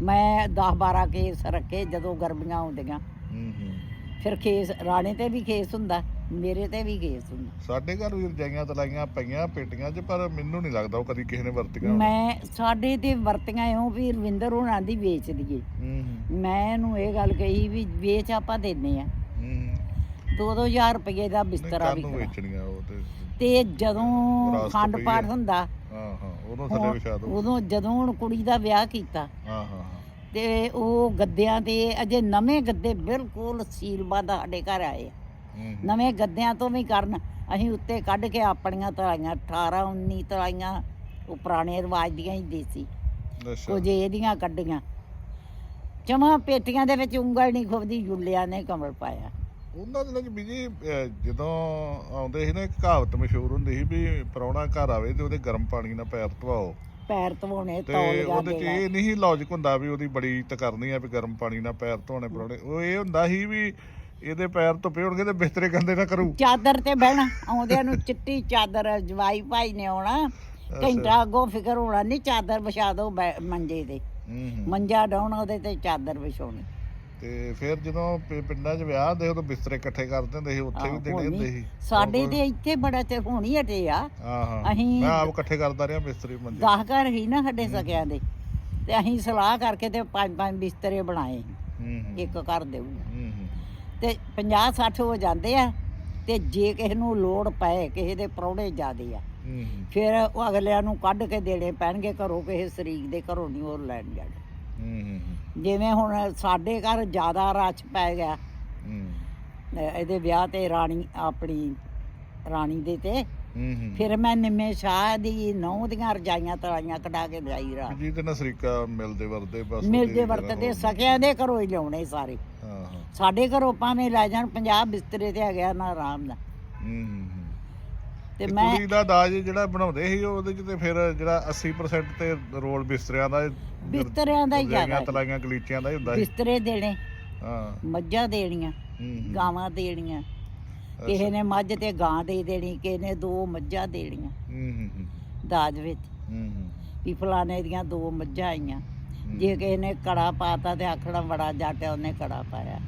ਮੈਂ 10 12 ਕੇਸ ਰੱਖੇ ਜਦੋਂ ਗਰਮੀਆਂ ਆਉਂਦੀਆਂ ਹੂੰ ਹੂੰ। ਫਿਰ ਖੇਸ ਰਾਣੇ ਤੇ ਵੀ ਖੇਸ ਹੁੰਦਾ ਮੇਰੇ ਤੇ ਵੀ ਖੇਸ ਹੁੰਦਾ। ਸਾਡੇ ਘਰ ਵੀ ਰਜਾਈਆਂ ਤਲਾਈਆਂ ਪਈਆਂ ਪੇਟੀਆਂ 'ਚ ਪਰ ਮੈਨੂੰ ਨਹੀਂ ਲੱਗਦਾ ਉਹ ਕਦੀ ਕਿਸੇ ਨੇ ਵਰਤੀਆਂ ਹੋਣ। ਮੈਂ ਸਾਡੇ ਤੇ ਵਰਤੀਆਂ ਇਉਂ ਵੀ ਰਵਿੰਦਰ ਹੋਣਾ ਦੀ ਵੇਚ ਦਈਏ। ਹੂੰ ਹੂੰ, ਮੈਂ ਇਹਨੂੰ ਇਹ ਗੱਲ ਕਹੀ ਵੀ ਵੇਚ ਆਪਾਂ ਦਿੰਨੇ ਆ। ਹੂੰ 2-2000 ਰੁਪਏ ਦਾ ਬਿਸਤਰਾ ਵੀ ਕਾਹਨੂੰ ਕਰਾ ਵੇਚਣੀਆਂ ਉਹ ਤੇ? ਤੇ ਜਦੋਂ ਵਿਰਾਸਤ ਖੰਡ ਪਈ ਪਾਠ ਹੈ। ਹੁੰਦਾ ਹਾਂ ਹਾਂ ਉਦੋਂ ਥੱਲੇ ਵਿਛਾ ਦੋ। ਉਦੋਂ ਜਦੋਂ ਹੁਣ ਕੁੜੀ ਦਾ ਵਿਆਹ ਕੀਤਾ ਹਾਂ ਹਾਂ ਹਾਂ। ਤੇ ਉਹ ਗੱਦਿਆਂ ਤੇ ਅਜੇ ਨਵੇਂ ਗੱਦੇ ਬਿਲਕੁਲ ਸੀਲਬੰਦ ਸਾਡੇ ਘਰ ਆਏ ਨਵੇਂ ਗੱਦਿਆਂ ਤੋਂ ਵੀ ਕਰਨ ਅਸੀਂ ਉੱਤੇ ਕੱਢ ਕੇ ਆਪਣੀਆਂ ਤਲਾਈਆਂ 18 19 ਤਲਾਈਆਂ ਉਹ ਪੁਰਾਣੇ ਰਿਵਾਜ ਦੀਆਂ ਹੀ ਦੇਸੀ। ਕੁਝ ਇਹਦੀਆਂ ਕੱਢੀਆਂ। ਜਮਾ ਪੇਟੀਆਂ ਦੇ ਵਿੱਚ ਉਂਗਲ ਨਹੀਂ ਖੁੱਬਦੀ ਜੁੱਲਿਆਂ ਨੇ ਕਮਲ ਪਾਇਆ। ਉਹਨਾਂ ਦੇ ਵਿੱਚ ਬੀਜੀ ਜਦੋਂ ਆਉਂਦੇ ਸੀ ਨਾ ਇੱਕ ਕਹਾਵਤ ਮਸ਼ਹੂਰ ਹੁੰਦੀ ਸੀ ਵੀ ਪ੍ਰਾਹੁਣਾ ਘਰ ਆਵੇ ਤੇ ਉਹਦੇ ਗਰਮ ਪਾਣੀ ਨਾਲ ਪੈਰ ਧਵਾਓ। ਪੈਰ ਧਵਾਉਣੇ ਤੇ ਉਹਦੇ ਚ ਇਹ ਨਹੀਂ ਲੌਜਿਕ ਹੁੰਦਾ ਵੀ ਉਹਦੀ ਬੜੀ ਇੱਜ਼ਤ ਕਰਨੀ ਆ ਵੀ ਗਰਮ ਪਾਣੀ ਨਾਲ ਪੈਰ ਧੋਣੇ ਪ੍ਰਾਹੁਣੇ ਉਹ ਇਹ ਹੁੰਦਾ ਸੀ ਵੀ ਇਹਦੇ ਪੈਰ ਧੁੱਪੇ ਹੋਣਗੇ ਤੇ ਬਿਸਤਰੇ ਗੰਦੇ ਨਾ ਕਰੂ। ਚਾਦਰ ਤੇ ਬਹਿਣਾ ਆਉਂਦਿਆਂ ਨੂੰ ਚਿੱਟੀ ਚਾਦਰ ਜਵਾਈ ਭਾਈ ਨੇ ਆਉਣਾ। ਘੰਟਾ ਅੱਗੋਂ ਫਿਕਰ ਹੋਣਾ ਨਹੀਂ ਚਾਦਰ ਵਿਛਾ ਦਿਓ ਬੈ- ਮੰਜੇ ਤੇ। ਹੂੰ ਹੂੰ। ਮੰਜਾ ਡਾਉਣਾ ਉਹਦੇ ਤੇ ਚਾਦਰ ਵਿਛਾਉਣੀ। ਤੇ ਫਿਰ ਜਦੋਂ ਪਿ- ਪਿੰਡਾਂ 'ਚ ਵਿਆਹ ਹੁੰਦੇ ਉਦੋਂ ਬਿਸਤਰੇ ਇਕੱਠੇ ਕਰ ਦਿੰਦੇ ਸੀ ਉੱਥੇ ਵੀ ਦੇਣੇ ਹੁੰਦੇ। ਸੀ। ਸਾਡੇ ਤੇ ਇੱਥੇ ਬੜਾ ਤੇ ਹੋਣੀ ਹਟੇ ਆ। ਹਾਂ ਹਾਂ ਅਸੀਂ- ਮੈਂ ਆਪ ਇਕੱਠੇ ਕਰਦਾ ਰਿਹਾ ਬਿਸਤਰੇ ਮੰਜੇ ਦਸ ਘਰ ਹੀ ਨਾ ਸਾਡੇ ਸਕਿਆਂ ਦੇ। ਤੇ ਅਸੀਂ ਸਲਾਹ ਕਰਕੇ ਤੇ ਪੰਜ ਪੰਜ ਬਿਸਤਰੇ ਬਣਾਏ। ਹੂੰ ਹੂੰ। ਇੱਕ ਘਰ ਦੇ ਉੱਤੇ। ਹੂੰ ਹੂੰ। ਤੇ 50 60 ਹੋ ਜਾਂਦੇ ਆ। ਤੇ ਜੇ ਕਿਸੇ ਨੂੰ ਲੋੜ ਪਏ ਕਿਸੇ ਦੇ ਪ੍ਰਾਹੁਣੇ ਜ਼ਿਆਦੇ ਆ। ਹੂੰ ਹੂੰ। ਫਿਰ ਉਹ ਅਗਲਿਆਂ ਨੂੰ ਕੱਢ ਕੇ ਦੇਣੇ ਪੈਣਗੇ ਘਰੋਂ ਕਿਸੇ ਸ਼ਰੀਕ ਦੇ ਘਰੋਂ ਨਹੀਂ ਉਹ ਲੈਣ ਜਾਣ। ਜਿਵੇਂ ਹੁਣ ਸਾਡੇ ਘਰ ਜ਼ਿਆਦਾ ਰਸ਼ ਪੈ ਗਿਆ। ਹੂੰ। ਇਹਦੇ ਵਿਆਹ ਤੇ ਰਾਣੀ ਆਪਣੀ ਰਾਣੀ ਦੇ ਤੇ। ਹੂੰ ਫਿਰ ਮੈਂ ਨਿੰਮੇ ਸ਼ਾਹ ਦੀ ਨੌ ਦੀਆਂ ਰਜਾਈਆਂ ਤਰਾਈਆਂ ਕਢਾ ਕੇ ਲਿਆਈ ਰਾਤ ਜੀ ਤੇ ਨਸਰੀਕਾ ਮਿਲਦੇ ਵਰਦੇ ਬਸ ਮਿਲਦੇ ਵਰਤਦੇ ਸਕਿਆਂ ਦੇ ਘਰੋਂ ਹੀ ਲਿਆਉਣੇ ਸਾਰੇ। ਉਹ- ਹਾਂ ਹਾਂ। ਸਾਡੇ ਘਰੋਂ ਭਾਵੇਂ ਲੈ ਜਾਣ 50 ਬਿਸਤਰੇ ਤੇ ਆ ਗਿਆ ਨਾ ਆਰਾਮ ਨਾਲ। ਹੂੰ ਹੂੰ। ਤੇ ਮੈਂ ਕੁੜੀ ਦਾ ਦਾਜ ਜਿਹੜਾ ਬਣਾਉਂਦੇ ਸੀ ਉਹਦੇ ਚ ਤੇ ਫਿਰ ਜਿਹੜਾ 80% ਤੇ ਰੋਲ ਬਿਸਤਰਿਆਂ ਦਾ ਬਿਸਤਰਿਆਂ ਦਾ ਹੀ ਜ਼ਿਆਦਾ। ਤਲਾਈਆਂ ਗਲੀਚਿਆਂ ਦਾ ਹੀ ਹੁੰਦਾ ਸੀ। ਬਿਸਤਰੇ ਦੇਣੇ ਹਾਂ। ਮੱਝਾਂ ਦੇਣੀਆਂ। ਗਾਵਾਂ ਦੇਣੀਆਂ। ਕਿਸੇ ਨੇ ਮੱਝ ਤੇ ਗਾਂ ਦੇ ਦੇਣੀ ਕਿਸੇ ਨੇ ਦੋ ਮੱਝਾਂ ਦੇਣੀਆਂ। ਹੂੰ ਹੂੰ ਦਾਜ ਵਿੱਚ। ਹੂੰ ਹੂੰ। ਵੀ ਫਲਾਣੇ ਦੀਆਂ ਦੋ ਮੱਝਾਂ ਆਈਆਂ। ਜੇ ਕਿਸੇ ਨੇ ਕੜਾ ਪਾਤਾ ਤੇ ਆਖਣਾ ਬੜਾ ਜੱਟ ਉਹਨੇ ਕੜਾ ਪਾਇਆ।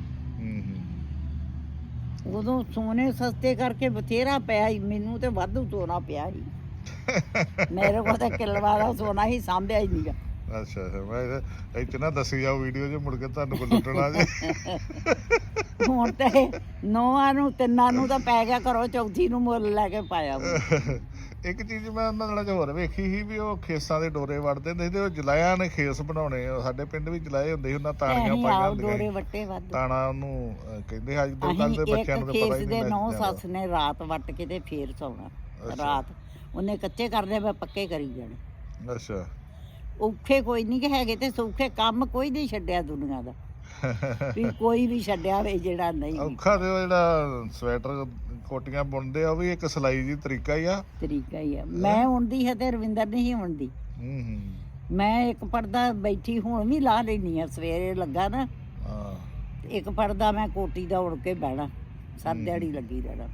ਉਦੋਂ ਸੋਨੇ ਸਸਤੇ ਕਰਕੇ ਬਥੇਰਾ ਪਿਆ ਸੀ ਮੈਨੂੰ ਤੇ ਵਾਧੂ ਸੋਨਾ ਪਿਆ ਸੀ। ਮੇਰੇ ਕੋਲ ਤਾਂ ਕਿਲਵਾ ਦਾ ਸੋਨਾ ਹੀ ਸਾਂਭਿਆ ਹੀ ਨਹੀਂਗਾ ਅੱਛਾ ਅੱਛਾ ਮੈਂ ਇੱਥੇ ਨਾ ਦੱਸੀ ਜਾਓ ਵੀਡੀਓ 'ਚ ਮੁੜ ਕੇ ਤੁਹਾਨੂੰ ਕੋਈ ਲੁੱਟਣਾ ਜੇ। ਹੁਣ ਤੇ ਨੌਆਂ ਨੂੰ ਤਿੰਨਾਂ ਨੂੰ ਤਾਂ ਪੈ ਗਿਆ ਘਰੋਂ ਚੌਥੀ ਨੂੰ ਮੁੱਲ ਲੈ ਕੇ ਪਾਇਆ। ਵਾ। ਇੱਕ ਚੀਜ਼ ਮੈਂ ਉਹਨਾਂ 'ਚ ਹੋਰ ਵੇਖੀ ਸੀ ਵੀ ਉਹ ਖੇਸਾਂ ਦੇ ਡੋਰੇ ਵੜਦੇ ਹੁੰਦੇ ਸੀ ਤੇ ਉਹ ਜਲਾਇਆਂ ਨੇ ਖੇਸ ਬਣਾਉਣੇ ਉਹ ਸਾਡੇ ਪਿੰਡ ਵੀ ਜਲਾਏ ਹੁੰਦੇ ਸੀ ਉਹਨਾਂ ਤਾਣੀਆਂ ਪਾਈਆਂ ਹੁੰਦੀਆਂ ਸੀ। ਵੱਟੇ ਵੱਧ ਤਾਣਾ ਉਹਨੂੰ ਅਹ, ਕਹਿੰਦੇ ਅੱਜ ਦੇ ਕੱਲ ਦੇ ਅਸੀਂ ਬੱਚਿਆਂ ਇੱਕ ਨੂੰ ਤਾਂ ਪਤਾ ਖੇਸ ਹੀ ਦੇ ਨਹੀਂ ਨੌ ਲੱਗਦਾ। ਸੱਸ ਨੇ ਰਾਤ ਵੱਟ ਕੇ ਤੇ ਫੇਰ ਸੌਣਾ। ਰਾਤ ਉਹਨੇ ਕੱਚੇ ਕਰਦੇ ਮੈਂ ਪੱਕੇ ਕਰੀ ਜਾਣੇ ਅੱਛਾ ਔਖੇ ਕੋਈ ਨਹੀਂ ਕਿ ਹੈਗੇ ਤੇ ਸੌਖੇ ਕੰਮ ਕੋਈ ਨਹੀਂ ਛੱਡਿਆ ਦੁਨੀਆ ਦਾ ਵੀ ਕੋਈ ਵੀ ਛੱਡਿਆ ਵੇ ਜਿਹੜਾ ਨਹੀਂ। ਔਖਾ ਤੇ ਉਹ ਜਿਹੜਾ ਸਵੈਟਰ ਕੋਟੀਆਂ ਬੁਣਦੇ ਆ ਉਹ ਵੀ ਇੱਕ ਸਿਲਾਈ ਦੀ ਤਰੀਕਾ ਹੀ ਆ। ਤਰੀਕਾ ਹੀ ਆ। ਮੈਂ ਹੁੰਦੀ ਹੈ ਤੇ ਰਵਿੰਦਰ ਨਹੀਂ ਹੁੰਦੀ ਹੂੰ ਹੂੰ। ਮੈਂ ਇੱਕ ਪਰਦਾ ਬੈਠੀ ਹੁਣ ਵੀ ਲਾ ਲੈਣੀ ਆ ਸਵੇਰੇ ਲੱਗਾ ਨਾ। ਹਾਂ। ਇੱਕ ਪਰਦਾ ਮੈਂ ਕੋਟੀ ਦਾ ਉੜ ਕੇ ਬਹਿਣਾ ਸਰ ਦਿਹਾੜੀ ਲੱਗੀ ਰਹਿਣਾ।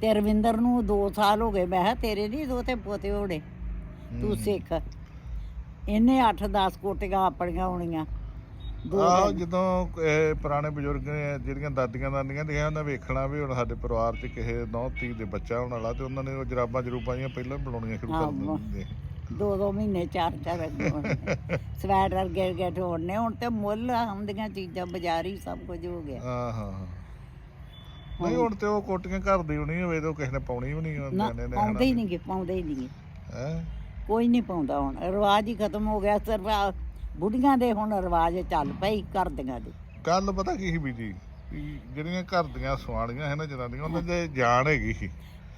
ਤੇ ਰਵਿੰਦਰ ਨੂੰ 2 ਸਾਲ ਹੋ ਗਏ ਮੈਂ ਕਿਹਾ ਤੇਰੇ ਨਹੀਂ ਦੋ ਤੇ ਪੋਤੇ ਹੋਣੇ ਤੂੰ ਸਿੱਖ। ਇਹਨੇ 8-10 ਕੋਟੀਆਂ ਆਪਣੀਆਂ ਹੋਣੀਆਂ। ਆਹ। ਜਦੋਂ ਇਹ ਪੁਰਾਣੇ ਬਜ਼ੁਰਗ ਨੇ ਜਿਹੜੀਆਂ ਦਾਦੀਆਂ ਦਾਦੀਆਂ ਦੀਆਂ ਉਹਨਾਂ ਵੇਖਣਾ ਵੀ ਹੁਣ ਸਾਡੇ ਪਰਿਵਾਰ 'ਚ ਕਿਸੇ ਨੌ ਧੀ ਦੇ ਬੱਚਾ ਹੋਣ ਵਾਲਾ ਤੇ ਉਹਨਾਂ ਨੇ ਉਹ ਜਰਾਬਾਂ ਜਰੂਬਾਂ ਜਿਹੀਆਂ ਪਹਿਲਾਂ ਬਣਾਉਣੀਆਂ ਸ਼ੁਰੂ ਕਰ ਦਿੰਦੇ ਦੋ ਦੋ ਮਹੀਨੇ ਚਾਰ ਚਾਰ ਸਵੈਟਰ ਗੇਰ ਗੇਟ ਹੋਣੇ ਹੁਣ ਤੇ ਮੁੱਲ ਆਉਂਦੀਆਂ ਚੀਜ਼ਾਂ ਬਾਜ਼ਾਰੀ ਸਭ ਕੁਝ ਹੋ ਗਿਆ। ਹਾਂ ਹਾਂ ਨਹੀਂ ਹੁਣ ਤੇ ਉਹ ਕੋਟੀਆਂ ਘਰ ਦੀ ਹੋਣੀ ਹੋਵੇ ਤੇ ਉਹ ਕਿਸੇ ਨੇ ਪਾਉਣੀ ਵੀ ਨਹੀਂ ਹੁੰਦੇ ਨੇ ਪਾਉਂਦੇ ਹੀ ਨਹੀਂਗੇ ਪਾਉਂਦੇ ਹੀ ਨਹੀਂਗੇ ਹੈ? ਕੋਈ ਨਹੀਂ ਪਾਉਂਦਾ ਹੁਣ। ਰਿਵਾਜ ਹੀ ਖਤਮ ਹੋ ਗਿਆ ਸਿਰਫ ਬੁੱਢੀਆਂ ਦੇ ਹੁਣ ਰਿਵਾਜ ਚੱਲ ਪਈ ਕਰਦੀਆਂ ਦੇ। ਗੱਲ ਪਤਾ ਕੀ ਸੀ ਬੀਜੀ ਵੀ ਜਿਹੜੀਆਂ ਘਰ ਦੀਆਂ ਸੁਆਣੀਆਂ ਹੈ ਨਾ ਜਨਾਨੀਆਂ ਉਹਨਾਂ ਦੇ ਜਾਨ ਹੈਗੀ ਸੀ।